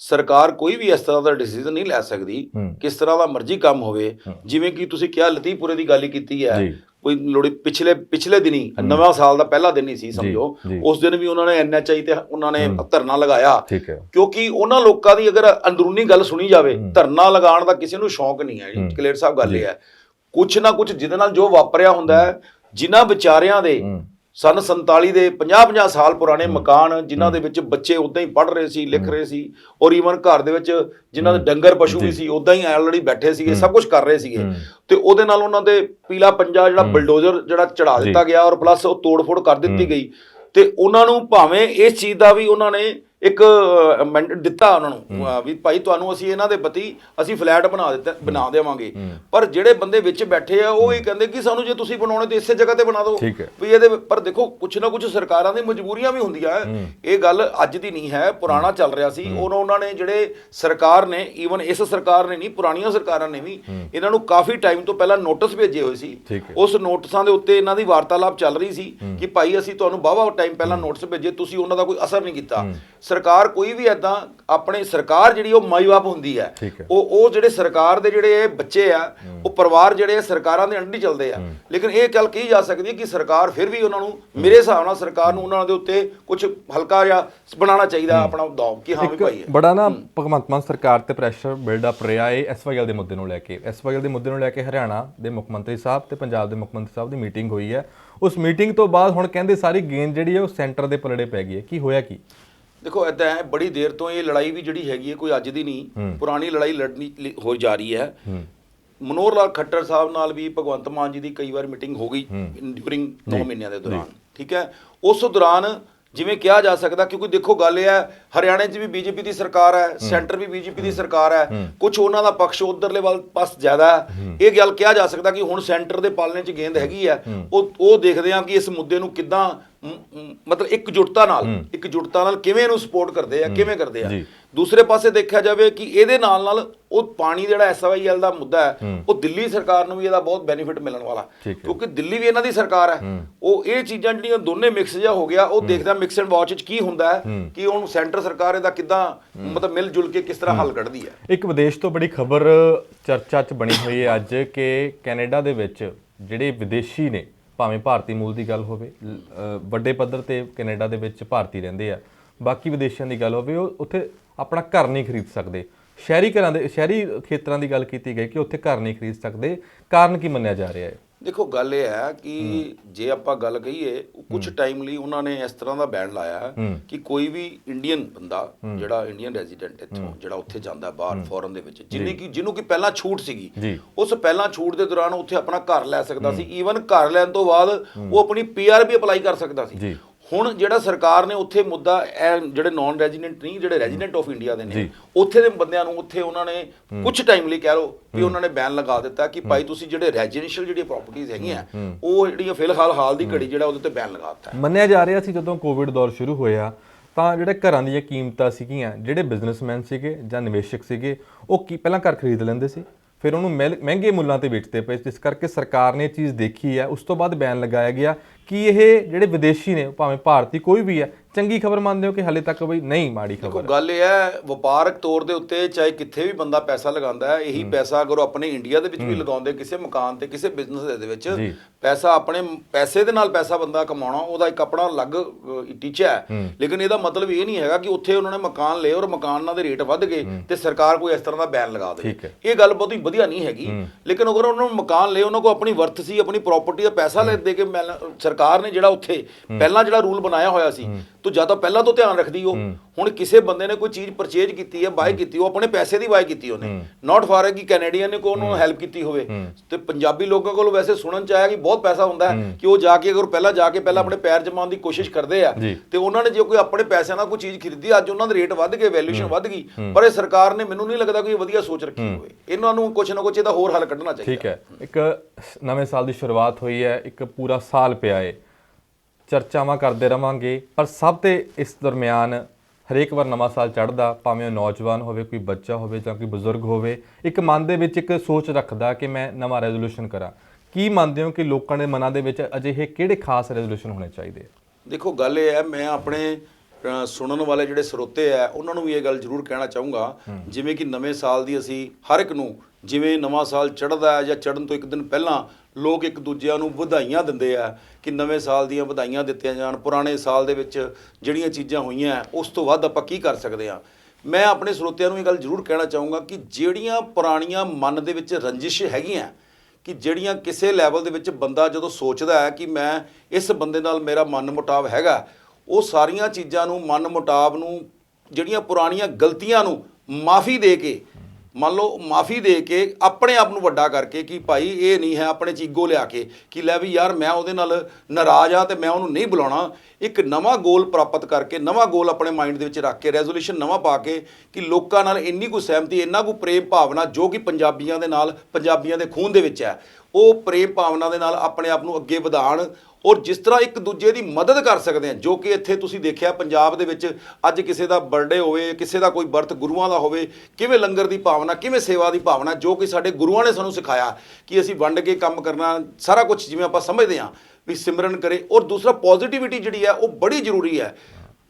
ਸਰਕਾਰ ਕੋਈ ਵੀ ਇਸ ਤਰ੍ਹਾਂ ਦਾ ਡਿਸੀਜਨ ਨਹੀਂ ਲੈ ਸਕਦੀ। ਕਿਸ ਤਰ੍ਹਾਂ ਦਾ ਮਰਜ਼ੀ ਕੰਮ ਹੋਵੇ। ਜਿਵੇਂ ਕਿ ਤੁਸੀਂ ਕਿਹਾ ਲਤੀਪੁਰੇ ਦੀ ਗੱਲ ਕੀਤੀ ਹੈ। ਕੋਈ ਲੋੜੀ ਪਿਛਲੇ ਪਿਛਲੇ ਦਿਨੀ ਨਵਾਂ ਸਾਲ ਦਾ ਪਹਿਲਾ ਦਿਨ ਹੀ ਸੀ ਸਮਝੋ। ਉਸ ਦਿਨ ਵੀ ਉਹਨਾਂ ਨੇ ਐਨਐਚਆਈ ਤੇ ਉਹਨਾਂ ਨੇ ਧਰਨਾ ਲਗਾਇਆ। ਕਿਉਂਕਿ ਉਹਨਾਂ ਲੋਕਾਂ ਦੀ ਅਗਰ ਅੰਦਰੂਨੀ ਗੱਲ ਸੁਣੀ ਜਾਵੇ ਧਰਨਾ ਲਗਾਉਣ ਦਾ ਕਿਸੇ ਨੂੰ ਸ਼ੌਂਕ ਨਹੀਂ ਹੈ ਜੀ ਕਲੇਰ ਸਾਹਿਬ ਗੱਲ ਇਹ ਹੈ। ਕੁਛ ਨਾ ਕੁਛ ਜਿਹਦੇ ਨਾਲ ਜੋ ਵਾਪਰਿਆ ਹੁੰਦਾ ਹੈ ਜਿਨ੍ਹਾਂ ਵਿਚਾਰਿਆਂ ਦੇ ਸਨ 47 ਦੇ 50-50 ਸਾਲ ਪੁਰਾਣੇ ਮਕਾਨ ਜਿਨ੍ਹਾਂ ਦੇ ਵਿੱਚ ਬੱਚੇ ਉਦਾਂ ਹੀ ਪੜ੍ਹ ਰਹੇ ਸੀ ਲਿਖ ਰਹੇ ਸੀ ਔਰ ਈਵਨ ਘਰ ਦੇ ਵਿੱਚ ਜਿਨ੍ਹਾਂ ਦੇ ਡੰਗਰ ਪਸ਼ੂ ਵੀ ਸੀ ਉਦਾਂ ਹੀ ਆਲਰੇਡੀ ਬੈਠੇ ਸੀਗੇ ਸਭ ਕੁਝ ਕਰ ਰਹੇ ਸੀਗੇ। ਤੇ ਉਹਦੇ ਨਾਲ ਉਹਨਾਂ ਦੇ ਪੀਲਾ ਪੰਜਾ ਜਿਹੜਾ ਬਲਡੋਜ਼ਰ ਜਿਹੜਾ ਚੜਾ ਦਿੱਤਾ ਗਿਆ ਔਰ ਪਲੱਸ ਉਹ ਤੋੜਫੋੜ ਕਰ ਦਿੱਤੀ ਗਈ। ਤੇ ਉਹਨਾਂ ਨੂੰ ਭਾਵੇਂ ਇਸ ਚੀਜ਼ ਦਾ ਵੀ ਉਹਨਾਂ ਨੇ ਇੱਕ ਅਮੈਂਡ ਦਿੱਤਾ ਉਹਨਾਂ ਨੂੰ ਵੀ ਭਾਈ ਤੁਹਾਨੂੰ ਅਸੀਂ ਇਹਨਾਂ ਦੇ ਪ੍ਰਤੀ ਅਸੀਂ ਫਲੈਟ ਬਣਾ ਦਿੱਤਾ ਬਣਾ ਦੇਵਾਂਗੇ। ਪਰ ਜਿਹੜੇ ਬੰਦੇ ਵਿੱਚ ਬੈਠੇ ਆ ਉਹ ਇਹ ਕਹਿੰਦੇ ਕਿ ਸਾਨੂੰ ਜੇ ਤੁਸੀਂ ਬਣਾਉਣੇ ਤੇ ਇਸੇ ਜਗ੍ਹਾ ਤੇ ਬਣਾ ਦਿਓ। ਵੀ ਇਹਦੇ ਪਰ ਦੇਖੋ ਕੁਛ ਨਾ ਕੁਛ ਸਰਕਾਰਾਂ ਦੀ ਮਜਬੂਰੀਆਂ ਵੀ ਹੁੰਦੀਆਂ। ਇਹ ਗੱਲ ਅੱਜ ਦੀ ਨਹੀਂ ਹੈ ਪੁਰਾਣਾ ਚੱਲ ਰਿਹਾ ਸੀ। ਉਹਨਾਂ ਉਹਨਾਂ ਨੇ ਜਿਹੜੇ ਸਰਕਾਰ ਨੇ ਈਵਨ ਇਸ ਸਰਕਾਰ ਨੇ ਨਹੀਂ ਪੁਰਾਣੀਆਂ ਸਰਕਾਰਾਂ ਨੇ ਵੀ ਇਹਨਾਂ ਨੂੰ ਕਾਫੀ ਟਾਈਮ ਤੋਂ ਪਹਿਲਾਂ ਨੋਟਿਸ ਭੇਜੇ ਹੋਏ ਸੀ। ਉਸ ਨੋਟਿਸਾਂ ਦੇ ਉੱਤੇ ਇਹਨਾਂ ਦੀ ਵਾਰਤਾਲਾਪ ਚੱਲ ਰਹੀ ਸੀ ਕਿ ਭਾਈ ਅਸੀਂ ਤੁਹਾਨੂੰ ਬਾਵਾ ਟਾਈਮ ਪਹਿਲਾਂ ਨੋਟਿਸ ਭੇਜੇ ਤੁਸੀਂ ਉਹਨਾਂ ਦਾ ਕੋਈ ਅਸਰ ਨਹੀਂ ਕੀਤਾ। ਸਰਕਾਰ ਕੋਈ ਵੀ ਐਦਾਂ ਆਪਣੇ ਸਰਕਾਰ ਜਿਹੜੀ ਉਹ ਮਾਈ-ਬਾਪ ਹੁੰਦੀ ਹੈ। ਉਹ ਉਹ ਜਿਹੜੇ ਸਰਕਾਰ ਦੇ ਜਿਹੜੇ ਬੱਚੇ ਆ ਉਹ ਪਰਿਵਾਰ ਜਿਹੜੇ ਸਰਕਾਰਾਂ ਦੇ ਅੰਡਰ ਹੀ ਚੱਲਦੇ ਆ। ਲੇਕਿਨ ਇਹ ਗੱਲ ਕਹੀ ਜਾ ਸਕਦੀ ਹੈ ਕਿ ਸਰਕਾਰ ਫਿਰ ਵੀ ਉਹਨਾਂ ਨੂੰ ਮੇਰੇ ਹਿਸਾਬ ਨਾਲ ਸਰਕਾਰ ਨੂੰ ਉਹਨਾਂ ਦੇ ਉੱਤੇ ਕੁਝ ਹਲਕਾ ਜਿਹਾ ਬਣਾਉਣਾ ਚਾਹੀਦਾ ਆਪਣਾ ਦੌਬ ਕਿ ਹਾਂ ਵੀ ਭਾਈ ਬੜਾ ਨਾ ਭਗਵੰਤ ਮਾਨ ਸਰਕਾਰ ਤੇ ਪ੍ਰੈਸ਼ਰ ਬਿਲਡ ਅਪ ਰਿਹਾ ਹੈ ਐਸਵਾਈਐਲ ਦੇ ਮੁੱਦੇ ਨੂੰ ਲੈ ਕੇ। ਐਸਵਾਈਐਲ ਦੇ ਮੁੱਦੇ ਨੂੰ ਲੈ ਕੇ ਹਰਿਆਣਾ ਦੇ ਮੁੱਖ ਮੰਤਰੀ ਸਾਹਿਬ ਤੇ ਪੰਜਾਬ ਦੇ ਮੁੱਖ ਮੰਤਰੀ ਸਾਹਿਬ ਦੀ ਮੀਟਿੰਗ ਹੋਈ ਹੈ। ਉਸ ਮੀਟਿੰਗ ਤੋਂ ਬਾਅਦ ਹੁਣ ਕਹਿੰਦੇ ਸਾਰੀ ਗੇਂਦ ਜਿਹੜੀ ਹੈ ਉਹ ਸੈਂਟਰ ਦੇ ਪਲੜੇ ਪੈ ਗਈ ਹੈ। ਕੀ ਹੋਇਆ ਕੀ? ਦੇਖੋ ਐਦਾਂ ਹੈ ਬੜੀ ਦੇਰ ਤੋਂ ਇਹ ਲੜਾਈ ਵੀ ਜਿਹੜੀ ਹੈਗੀ ਹੈ ਕੋਈ ਅੱਜ ਦੀ ਨਹੀਂ ਪੁਰਾਣੀ ਲੜਾਈ ਲੜਨੀ ਲਈ ਹੋ ਜਾ ਰਹੀ ਹੈ। ਮਨੋਹਰ ਲਾਲ ਖੱਟਰ ਸਾਹਿਬ ਨਾਲ ਵੀ ਭਗਵੰਤ ਮਾਨ ਜੀ ਦੀ ਕਈ ਵਾਰ ਮੀਟਿੰਗ ਹੋ ਗਈ ਡਿਊਰਿੰਗ 9 ਮਹੀਨਿਆਂ ਦੇ ਦੌਰਾਨ ਠੀਕ ਹੈ? ਉਸ ਦੌਰਾਨ ਜਿਵੇਂ ਕਿਹਾ ਜਾ ਸਕਦਾ ਕਿਉਂਕਿ ਦੇਖੋ ਗੱਲ ਇਹ ਹੈ ਹਰਿਆਣੇ 'ਚ ਵੀ ਬੀਜੇਪੀ ਦੀ ਸਰਕਾਰ ਹੈ ਸੈਂਟਰ ਵੀ ਬੀਜੇਪੀ ਦੀ ਸਰਕਾਰ ਹੈ ਕੁਝ ਉਹਨਾਂ ਦਾ ਪਕਸ਼ ਉਧਰਲੇ ਵੱਲ ਪਾਸ ਜ਼ਿਆਦਾ ਹੈ। ਇਹ ਗੱਲ ਕਿਹਾ ਜਾ ਸਕਦਾ ਕਿ ਹੁਣ ਸੈਂਟਰ ਦੇ ਪਾਲਣੇ 'ਚ ਗੇਂਦ ਹੈਗੀ ਹੈ। ਉਹ ਉਹ ਦੇਖਦੇ ਆ ਕਿ ਇਸ ਮੁੱਦੇ ਨੂੰ ਕਿੱਦਾਂ ਮਤਲਬ ਇਕਜੁੱਟਤਾ ਨਾਲ ਇਕਜੁੱਟਤਾ ਨਾਲ ਕਿਵੇਂ ਇਹਨੂੰ ਸਪੋਰਟ ਕਰਦੇ ਆ ਕਿਵੇਂ ਕਰਦੇ ਆ। ਦੂਸਰੇ ਪਾਸੇ ਦੇਖਿਆ ਜਾਵੇ ਕਿ ਇਹਦੇ ਨਾਲ ਨਾਲ ਉਹ ਪਾਣੀ ਜਿਹੜਾ ਐਸਵਾਈਐਲ ਦਾ ਮੁੱਦਾ ਹੈ ਉਹ ਦਿੱਲੀ ਸਰਕਾਰ ਨੂੰ ਵੀ ਇਹਦਾ ਬਹੁਤ ਬੈਨੀਫਿਟ ਮਿਲਣ ਵਾਲਾ। ਕਿਉਂਕਿ ਦਿੱਲੀ ਵੀ ਇਹਨਾਂ ਦੀ ਸਰਕਾਰ ਹੈ। ਉਹ ਇਹ ਚੀਜ਼ਾਂ ਜਿਹੜੀਆਂ ਦੋਨੇ ਮਿਕਸ ਜਿਹਾ ਹੋ ਗਿਆ ਉਹ ਦੇਖਦਾ ਮਿਕਸ ਐਂਡ ਵਾਚ ਚ ਕੀ ਹੁੰਦਾ ਹੈ। ਕਿ ਹੁਣ ਸੈਂਟਰ ਸਰਕਾਰ ਇਹਦਾ ਕਿੱਦਾਂ ਮਤਲਬ ਮਿਲ ਜੁਲ ਕੇ ਕਿਸ ਤਰ੍ਹਾਂ ਹੱਲ ਕੱਢਦੀ ਹੈ? ਇੱਕ ਵਿਦੇਸ਼ ਤੋਂ ਬੜੀ ਖਬਰ ਚਰਚਾ 'ਚ ਬਣੀ ਹੋਈ ਹੈ ਅੱਜ ਕਿ ਕੈਨੇਡਾ ਦੇ ਵਿੱਚ ਜਿਹੜੇ ਵਿਦੇਸ਼ੀ ਨੇ ਭਾਵੇਂ ਭਾਰਤੀ ਮੂਲ ਦੀ ਗੱਲ ਹੋਵੇ ਵੱਡੇ ਪੱਧਰ ਤੇ ਕੈਨੇਡਾ ਦੇ ਵਿੱਚ ਭਾਰਤੀ ਰਹਿੰਦੇ ਆ ਬਾਕੀ ਵਿਦੇਸ਼ੀਆਂ ਦੀ ਗੱਲ ਹੋਵੇ ਉਹ ਉੱਥੇ ਆਪਣਾ ਘਰ ਨਹੀਂ ਖਰੀਦ ਸਕਦੇ। ਸ਼ਹਿਰੀ ਘਰਾਂ ਦੇ ਸ਼ਹਿਰੀ ਖੇਤਰਾਂ ਦੀ ਗੱਲ ਕੀਤੀ ਗਈ ਕਿ ਉੱਥੇ ਘਰ ਨਹੀਂ ਖਰੀਦ ਸਕਦੇ ਕਾਰਨ ਕੀ ਮੰਨਿਆ ਜਾ ਰਿਹਾ ਹੈ? ਦੇਖੋ ਗੱਲ ਇਹ ਹੈ ਕਿ ਜੇ ਆਪਾਂ ਗੱਲ ਕਹੀਏ ਕੁਝ ਟਾਈਮ ਲਈ ਉਹਨਾਂ ਨੇ ਇਸ ਤਰ੍ਹਾਂ ਦਾ ਬੈਨ ਲਾਇਆ ਕਿ ਕੋਈ ਵੀ ਇੰਡੀਅਨ ਬੰਦਾ ਜਿਹੜਾ ਇੰਡੀਅਨ ਰੈਜ਼ੀਡੈਂਟ ਇੱਥੋਂ ਜਿਹੜਾ ਉੱਥੇ ਜਾਂਦਾ ਬਾਹਰ ਫੋਰਨ ਦੇ ਵਿੱਚ ਜਿੰਨੇ ਕਿ ਜਿਹਨੂੰ ਕਿ ਪਹਿਲਾਂ ਛੂਟ ਸੀਗੀ। ਉਸ ਪਹਿਲਾਂ ਛੂਟ ਦੇ ਦੌਰਾਨ ਉੱਥੇ ਆਪਣਾ ਘਰ ਲੈ ਸਕਦਾ ਸੀ। ਈਵਨ ਘਰ ਲੈਣ ਤੋਂ ਬਾਅਦ ਉਹ ਆਪਣੀ ਪੀਆਰ ਵੀ ਅਪਲਾਈ ਕਰ ਸਕਦਾ ਸੀ। ਹੁਣ ਜਿਹੜਾ ਸਰਕਾਰ ਨੇ ਉੱਥੇ ਮੁੱਦਾ ਇਹ ਜਿਹੜੇ ਨਾਨ ਰੈਜ਼ੀਡੈਂਟ ਨਹੀਂ ਜਿਹੜੇ ਰੈਜ਼ੀਡੈਂਟ ਆਫ ਇੰਡੀਆ ਦੇ ਨੇ। ਉੱਥੇ ਦੇ ਬੰਦਿਆਂ ਨੂੰ ਉੱਥੇ ਉਹਨਾਂ ਨੇ ਕੁਝ ਟਾਈਮ ਲਈ ਕਹਿ ਲਓ ਵੀ ਉਹਨਾਂ ਨੇ ਬੈਨ ਲਗਾ ਦਿੱਤਾ ਕਿ ਭਾਈ ਤੁਸੀਂ ਜਿਹੜੇ ਰੈਜ਼ੀਡੈਂਸ਼ੀਅਲ ਜਿਹੜੀਆਂ ਪ੍ਰਾਪਰਟੀਆਂ ਹੈਗੀਆਂ ਉਹ ਜਿਹੜੀਆਂ ਫਿਲਹਾਲ ਹਾਲ ਦੀ ਘੜੀ ਜਿਹੜਾ ਉਹਦੇ ਤੇ ਬੈਨ ਲਗਾ ਦਿੱਤਾ। ਮੰਨਿਆ ਜਾ ਰਿਹਾ ਸੀ ਜਦੋਂ ਕੋਵਿਡ ਦੌਰ ਸ਼ੁਰੂ ਹੋਇਆ ਤਾਂ ਜਿਹੜੇ ਘਰਾਂ ਦੀਆਂ ਕੀਮਤਾਂ ਸੀਗੀਆਂ ਜਿਹੜੇ ਬਿਜ਼ਨਸਮੈਨ ਸੀਗੇ ਜਾਂ ਨਿਵੇਸ਼ਕ ਸੀਗੇ ਉਹ ਕੀ ਪਹਿਲਾਂ ਘਰ ਖਰੀਦ ਲੈਂਦੇ ਸੀ? ਫਿਰ ਉਹਨੂੰ ਮਹਿੰਗੇ ਮੁੱਲਾਂ ਤੇ ਵੇਚਦੇ ਪਏ ਜਿਸ ਕਰਕੇ ਸਰਕਾਰ ਨੇ ਇਹ ਚੀਜ਼ ਦੇਖੀ ਹੈ ਉਸ ਤੋਂ ਬਾਅਦ ਬੈਨ ਲਗਾਇਆ ਗਿਆ। ਕਿ ਇਹ ਜਿਹੜੇ ਵਿਦੇਸ਼ੀ ਨੇ ਭਾਵੇਂ ਭਾਰਤੀ ਕੋਈ ਵੀ ਹੈ ਚੰਗੀ ਖਬਰ ਮੰਨਦੇ ਹੋ ਕਿ ਹਾਲੇ ਤੱਕ ਬਈ ਨਹੀਂ ਮਾੜੀ ਦੇਖੋ ਖਬਰ? ਗੱਲ ਇਹ ਹੈ ਵਪਾਰਕ ਤੌਰ ਦੇ ਉੱਤੇ ਚਾਹੇ ਕਿੱਥੇ ਵੀ ਬੰਦਾ ਪੈਸਾ ਲਗਾਉਂਦਾ ਹੈ ਇਹੀ ਪੈਸਾ ਅਗਰ ਉਹ ਆਪਣੇ ਇੰਡੀਆ ਦੇ ਵਿੱਚ ਵੀ ਲਗਾਉਂਦੇ ਕਿਸੇ ਮਕਾਨ ਤੇ ਕਿਸੇ ਬਿਜ਼ਨਸ ਦੇ ਵਿੱਚ। ਪੈਸਾ ਆਪਣੇ ਪੈਸੇ ਦੇ ਨਾਲ ਪੈਸਾ ਬੰਦਾ ਕਮਾਉਣਾ ਉਹਦਾ ਇੱਕ ਆਪਣਾ ਅਲੱਗ ਟੀਚਾ ਹੈ। ਲੇਕਿਨ ਇਹਦਾ ਮਤਲਬ ਇਹ ਨਹੀਂ ਹੈਗਾ ਕਿ ਉੱਥੇ ਉਹਨਾਂ ਨੇ ਮਕਾਨ ਲਏ ਔਰ ਮਕਾਨਾਂ ਦੇ ਰੇਟ ਵੱਧ ਗਏ ਤੇ ਸਰਕਾਰ ਕੋਈ ਇਸ ਤਰ੍ਹਾਂ ਦਾ ਬੈਨ ਲਗਾ ਦੇ। ਇਹ ਗੱਲ ਬਹੁਤੀ ਵਧੀਆ ਨਹੀਂ ਹੈਗੀ। ਲੇਕਿਨ ਅਗਰ ਉਹਨਾਂ ਨੂੰ ਮਕਾਨ ਲਏ ਉਹਨਾਂ ਕੋਲ ਆਪਣੀ ਵਰਥ ਸੀ ਆਪਣੀ ਪ੍ਰਾਪਰਟੀ ਦਾ ਪੈਸਾ ਲੈ ਦੇ ਕੇ ਮੈਲ- ਸਰਕਾਰ ਨੇ ਜਿਹੜਾ ਉੱਥੇ ਪਹਿਲਾਂ ਜਿਹੜਾ ਰੂਲ ਬਣਾਇਆ ਹੋਇਆ ਸੀ ਤੋ ਜਾਂ ਤਾਂ ਪਹਿਲਾਂ ਤੋਂ ਧਿਆਨ ਰੱਖਦੀ ਉਹ ਹੁਣ ਕਿਸੇ ਬੰਦੇ ਨੇ ਕੋਈ ਚੀਜ਼ ਪਰਚੇਜ ਕੀਤੀ ਹੈ ਬਾਏ ਕੀਤੀ ਉਹ ਆਪਣੇ ਪੈਸੇ ਦੀ ਬਾਏ ਕੀਤੀ ਉਹਨੇ। ਨਾਟ ਫਾਰ ਕਿ ਕੈਨੇਡੀਅਨ ਨੇ ਕੋਈ ਉਹਨੂੰ ਹੈਲਪ ਕੀਤੀ ਹੋਵੇ। ਤੇ ਪੰਜਾਬੀ ਲੋਕਾਂ ਕੋਲ ਵੈਸੇ ਸੁਣਨ ਚ ਆਇਆ ਕਿ ਬਹੁਤ ਪੈਸਾ ਹੁੰਦਾ ਹੈ ਕਿ ਉਹ ਜਾ ਕੇ ਅਗਰ ਪਹਿਲਾਂ ਜਾ ਕੇ ਪਹਿਲਾਂ ਆਪਣੇ ਪੈਰ ਜਮਾਉਣ ਦੀ ਕੋਸ਼ਿਸ਼ ਕਰਦੇ ਆ। ਤੇ ਉਹਨਾਂ ਨੇ ਜੇ ਕੋਈ ਆਪਣੇ ਪੈਸਿਆਂ ਨਾਲ ਕੋਈ ਚੀਜ਼ ਖਰੀਦੀ ਅੱਜ ਉਹਨਾਂ ਦੇ ਰੇਟ ਵੱਧ ਗਏ ਵੈਲਿਊਏਸ਼ਨ ਵੱਧ ਗਈ ਪਰ ਇਹ ਸਰਕਾਰ ਨੇ ਮੈਨੂੰ ਨਹੀਂ ਲੱਗਦਾ ਕੋਈ ਵਧੀਆ ਸੋਚ ਰੱਖੀ ਹੋਵੇ। ਇਹਨਾਂ ਨੂੰ ਕੁਛ ਨਾ ਕੁਛ ਇਹਦਾ ਹੋਰ ਹੱਲ ਕੱਢਣਾ ਚਾਹੀਦਾ। ਠੀਕ ਹੈ। ਇੱਕ ਨਵੇਂ ਸਾਲ ਦੀ ਸ਼ੁਰੂਆਤ ਹੋਈ ਹੈ ਇੱਕ ਪੂਰਾ ਸਾਲ ਪਿਆ ਹੈ ਚਰਚਾਵਾਂ ਕਰਦੇ ਰਵਾਂਗੇ ਪਰ ਸਭ ਤੇ ਇਸ ਦਰਮਿਆਨ ਹਰੇਕ ਵਾਰ ਨਵਾਂ ਸਾਲ ਚੜ੍ਹਦਾ ਭਾਵੇਂ ਉਹ ਨੌਜਵਾਨ ਹੋਵੇ ਕੋਈ ਬੱਚਾ ਹੋਵੇ ਜਾਂ ਕੋਈ ਬਜ਼ੁਰਗ ਹੋਵੇ ਇੱਕ ਮਨ ਦੇ ਵਿੱਚ ਇੱਕ ਸੋਚ ਰੱਖਦਾ ਕਿ ਮੈਂ ਨਵਾਂ ਰੈਜ਼ੋਲੂਸ਼ਨ ਕਰਾਂ। ਕੀ ਮੰਨਦੇ ਹੋ ਕਿ ਲੋਕਾਂ ਦੇ ਮਨਾਂ ਦੇ ਵਿੱਚ ਅਜਿਹੇ ਕਿਹੜੇ ਖਾਸ ਰੈਜ਼ੋਲੂਸ਼ਨ ਹੋਣੇ ਚਾਹੀਦੇ? ਦੇਖੋ ਗੱਲ ਇਹ ਹੈ ਮੈਂ ਆਪਣੇ ਸੁਣਨ ਵਾਲੇ ਜਿਹੜੇ ਸਰੋਤੇ ਆ ਉਹਨਾਂ ਨੂੰ ਵੀ ਇਹ ਗੱਲ ਜ਼ਰੂਰ ਕਹਿਣਾ ਚਾਹੂੰਗਾ। ਜਿਵੇਂ ਕਿ ਨਵੇਂ ਸਾਲ ਦੀ ਅਸੀਂ ਹਰ ਇੱਕ ਨੂੰ ਜਿਵੇਂ ਨਵਾਂ ਸਾਲ ਚੜ੍ਹਦਾ ਹੈ ਜਾਂ ਚੜ੍ਹਨ ਤੋਂ ਇੱਕ ਦਿਨ ਪਹਿਲਾਂ ਲੋਕ ਇੱਕ ਦੂਜਿਆਂ ਨੂੰ ਵਧਾਈਆਂ ਦਿੰਦੇ ਆ ਕਿ ਨਵੇਂ ਸਾਲ ਦੀਆਂ ਵਧਾਈਆਂ ਦਿੱਤੀਆਂ ਜਾਣ, ਪੁਰਾਣੇ ਸਾਲ ਦੇ ਵਿੱਚ ਜਿਹੜੀਆਂ ਚੀਜ਼ਾਂ ਹੋਈਆਂ, ਉਸ ਤੋਂ ਵੱਧ ਆਪਾਂ ਕੀ ਕਰ ਸਕਦੇ ਆ ਮੈਂ ਆਪਣੇ ਸਰੋਤਿਆਂ ਨੂੰ ਇਹ ਗੱਲ ਜ਼ਰੂਰ ਕਹਿਣਾ ਚਾਹੂੰਗਾ ਕਿ ਜਿਹੜੀਆਂ ਪੁਰਾਣੀਆਂ ਮਨ ਦੇ ਵਿੱਚ ਰੰਜਿਸ਼ ਹੈਗੀਆਂ, ਕਿ ਜਿਹੜੀਆਂ ਕਿਸੇ ਲੈਵਲ ਦੇ ਵਿੱਚ ਬੰਦਾ ਜਦੋਂ ਸੋਚਦਾ ਹੈ ਕਿ ਮੈਂ ਇਸ ਬੰਦੇ ਨਾਲ ਮੇਰਾ ਮਨ ਮੁਟਾਵ ਹੈਗਾ, ਉਹ ਸਾਰੀਆਂ ਚੀਜ਼ਾਂ ਨੂੰ, ਮਨ ਮੁਟਾਵ ਨੂੰ, ਜਿਹੜੀਆਂ ਪੁਰਾਣੀਆਂ ਗਲਤੀਆਂ ਨੂੰ ਮਾਫੀ ਦੇ ਕੇ ਮੰਨ ਲਓ ਮਾਫੀ ਦੇ ਕੇ ਆਪਣੇ ਆਪ ਨੂੰ ਵੱਡਾ ਕਰਕੇ ਕਿ ਭਾਈ ਇਹ ਨਹੀਂ ਹੈ ਆਪਣੇ ਚ ਈਗੋ ਲਿਆ ਕੇ ਕਿ ਲੈ ਵੀ ਯਾਰ ਮੈਂ ਉਹਦੇ ਨਾਲ ਨਾਰਾਜ਼ ਆ ਤੇ ਮੈਂ ਉਹਨੂੰ ਨਹੀਂ ਬੁਲਾਉਣਾ। ਇੱਕ ਨਵਾਂ ਗੋਲ ਪ੍ਰਾਪਤ ਕਰਕੇ, ਨਵਾਂ ਗੋਲ ਆਪਣੇ ਮਾਈਂਡ ਦੇ ਵਿੱਚ ਰੱਖ ਕੇ ਰੈਜ਼ੋਲੂਸ਼ਨ ਨਵਾਂ ਪਾ ਕੇ ਕਿ ਲੋਕਾਂ ਨਾਲ ਇੰਨੀ ਕੁ ਸਹਿਮਤੀ, ਇੰਨਾ ਕੁ ਪ੍ਰੇਮ ਭਾਵਨਾ ਜੋ ਕਿ ਪੰਜਾਬੀਆਂ ਦੇ ਨਾਲ, ਪੰਜਾਬੀਆਂ ਦੇ ਖੂਨ ਦੇ ਵਿੱਚ ਹੈ, ਉਹ ਪ੍ਰੇਮ ਭਾਵਨਾ ਦੇ ਨਾਲ ਆਪਣੇ ਆਪ ਨੂੰ ਅੱਗੇ ਵਧਾਉਣ ਔਰ ਜਿਸ ਤਰ੍ਹਾਂ ਇੱਕ ਦੂਜੇ ਦੀ ਮਦਦ ਕਰ ਸਕਦੇ ਆ ਜੋ ਕਿ ਇੱਥੇ ਤੁਸੀਂ ਦੇਖਿਆ ਪੰਜਾਬ ਦੇ ਵਿੱਚ ਅੱਜ ਕਿਸੇ ਦਾ ਬਰਥਡੇ ਹੋਵੇ, ਕਿਸੇ ਦਾ ਕੋਈ ਬਰਥ ਗੁਰੂਆਂ ਦਾ ਹੋਵੇ, ਕਿਵੇਂ ਲੰਗਰ ਦੀ ਭਾਵਨਾ, ਕਿਵੇਂ ਸੇਵਾ ਦੀ ਭਾਵਨਾ, ਜੋ ਕਿ ਸਾਡੇ ਗੁਰੂਆਂ ਨੇ ਸਾਨੂੰ ਸਿਖਾਇਆ ਕਿ ਅਸੀਂ ਵੰਡ ਕੇ ਕੰਮ ਕਰਨਾ, ਸਾਰਾ ਕੁਝ ਜਿਵੇਂ ਆਪਾਂ ਸਮਝਦੇ ਹਾਂ ਵੀ ਸਿਮਰਨ ਕਰੇ। ਔਰ ਦੂਸਰਾ ਪੋਜ਼ਿਟਿਵਿਟੀ ਜਿਹੜੀ ਹੈ, ਉਹ ਬੜੀ ਜ਼ਰੂਰੀ ਹੈ।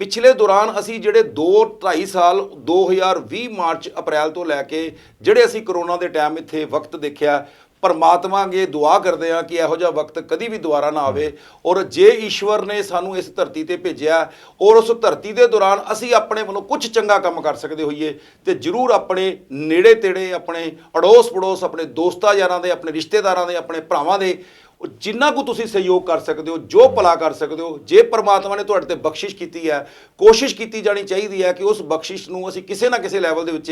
ਪਿਛਲੇ ਦੌਰਾਨ ਅਸੀਂ ਜਿਹੜੇ 2 2.5 ਸਾਲ 2020 ਮਾਰਚ ਅਪ੍ਰੈਲ ਤੋਂ ਲੈ ਕੇ ਜਿਹੜੇ ਅਸੀਂ ਕਰੋਨਾ ਦੇ ਟਾਈਮ ਇੱਥੇ ਵਕਤ ਦੇਖਿਆ ਪਰਮਾਤਮਾ ਅੱਗੇ ਦੁਆ ਕਰਦੇ ਆ ਕਿ ਇਹੋ ਜਿਹਾ ਵਕਤ ਕਦੀ ਵੀ ਦੁਬਾਰਾ ਨਾ ਆਵੇ ਔਰ ਜੇ ਈਸ਼ਵਰ ਨੇ ਸਾਨੂੰ ਇਸ ਧਰਤੀ ਤੇ ਭੇਜਿਆ ਔਰ ਉਸ ਧਰਤੀ ਦੇ ਦੌਰਾਨ ਅਸੀਂ ਆਪਣੇ ਵੱਲੋਂ ਕੁਝ ਚੰਗਾ ਕੰਮ ਕਰ ਸਕਦੇ ਹੋਈਏ, ਤੇ ਜਰੂਰ ਆਪਣੇ ਨੇੜੇ ਤੇੜੇ, ਆਪਣੇ ਅੜੋਸ ਪੜੋਸ ਆਪਣੇ ਦੋਸਤਾਂ ਯਾਰਾਂ ਦੇ, ਆਪਣੇ ਰਿਸ਼ਤੇਦਾਰਾਂ ਦੇ, ਆਪਣੇ ਭਰਾਵਾਂ ਦੇ, ਉਹ ਜਿੰਨਾ ਕੁ ਤੁਸੀਂ ਸਹਿਯੋਗ ਕਰ ਸਕਦੇ ਹੋ, ਜੋ ਭਲਾ ਕਰ ਸਕਦੇ ਹੋ, ਜੇ ਪਰਮਾਤਮਾ ਨੇ ਤੁਹਾਡੇ ਤੇ ਬਖਸ਼ਿਸ਼ ਕੀਤੀ ਹੈ, ਕੋਸ਼ਿਸ਼ ਕੀਤੀ ਜਾਣੀ ਚਾਹੀਦੀ ਹੈ ਕਿ ਉਸ ਬਖਸ਼ਿਸ਼ ਨੂੰ ਅਸੀਂ ਕਿਸੇ ਨਾ ਕਿਸੇ ਲੈਵਲ ਦੇ ਵਿੱਚ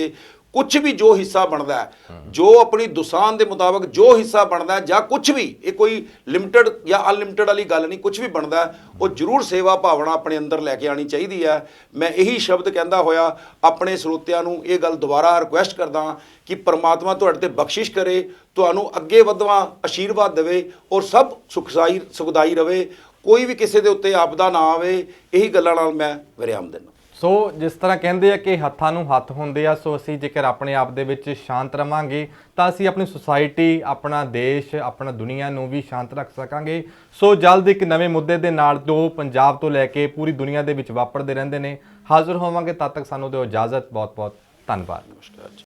ਕੁਝ ਵੀ ਜੋ ਹਿੱਸਾ ਬਣਦਾ ਹੈ, ਜੋ ਆਪਣੀ ਦੁਸਾਨ ਦੇ ਮੁਤਾਬਕ ਜੋ ਹਿੱਸਾ ਬਣਦਾ ਹੈ ਜਾਂ ਕੁਝ ਵੀ, ਇਹ ਕੋਈ ਲਿਮਟਿਡ ਜਾਂ ਅਨਲਿਮਟਿਡ ਵਾਲੀ ਗੱਲ ਨਹੀਂ ਕੁਝ ਵੀ ਬਣਦਾ ਉਹ ਜ਼ਰੂਰ ਸੇਵਾ ਭਾਵਨਾ ਆਪਣੇ ਅੰਦਰ ਲੈ ਕੇ ਆਣੀ ਚਾਹੀਦੀ ਹੈ। ਮੈਂ ਇਹੀ ਸ਼ਬਦ ਕਹਿੰਦਾ ਹੋਇਆ, ਆਪਣੇ ਸਰੋਤਿਆਂ ਨੂੰ ਇਹ ਗੱਲ ਦੁਬਾਰਾ ਰਿਕੁਐਸਟ ਕਰਦਾ ਕਿ ਪਰਮਾਤਮਾ ਤੁਹਾਡੇ ਤੇ ਬਖਸ਼ਿਸ਼ ਕਰੇ, ਤੁਹਾਨੂੰ ਅੱਗੇ ਵਧਵਾ ਆਸ਼ੀਰਵਾਦ ਦੇਵੇ ਔਰ ਸਭ ਸੁਖਸਾਈ ਸੁਖਦਾਈ ਰਵੇ। ਕੋਈ ਵੀ ਕਿਸੇ ਦੇ ਉੱਤੇ ਆਪਦਾ ਨਾ ਆਵੇ, ਇਹੀ ਗੱਲਾਂ ਨਾਲ ਮੈਂ ਵਿਰਾਮ ਦਿੰਦਾ। ਸੋ ਜਿਸ ਤਰ੍ਹਾਂ ਕਹਿੰਦੇ ਆ ਕਿ ਹੱਥਾਂ ਨੂੰ ਹੱਥ ਹੁੰਦੇ ਆ, ਸੋ ਅਸੀਂ ਜੇਕਰ ਆਪਣੇ ਆਪ ਦੇ ਵਿੱਚ ਸ਼ਾਂਤ ਰਵਾਂਗੇ, ਤਾਂ ਅਸੀਂ ਆਪਣੀ ਸੁਸਾਇਟੀ, ਆਪਣਾ ਦੇਸ਼, ਆਪਣਾ ਦੁਨੀਆ ਨੂੰ ਵੀ ਸ਼ਾਂਤ ਰੱਖ ਸਕਾਂਗੇ। ਸੋ ਜਲਦ ਇੱਕ ਨਵੇਂ ਮੁੱਦੇ ਦੇ ਨਾਲ ਜੋ ਪੰਜਾਬ ਤੋਂ ਲੈ ਕੇ ਪੂਰੀ ਦੁਨੀਆ ਦੇ ਵਿੱਚ ਵਾਪਰਦੇ ਰਹਿੰਦੇ ਨੇ। ਹਾਜ਼ਰ ਹੋਵਾਂਗੇ, ਤਦ ਤੱਕ ਸਾਨੂੰ ਦਿਓ ਇਜਾਜ਼ਤ। ਬਹੁਤ ਬਹੁਤ ਧੰਨਵਾਦ। ਨਮਸਕਾਰ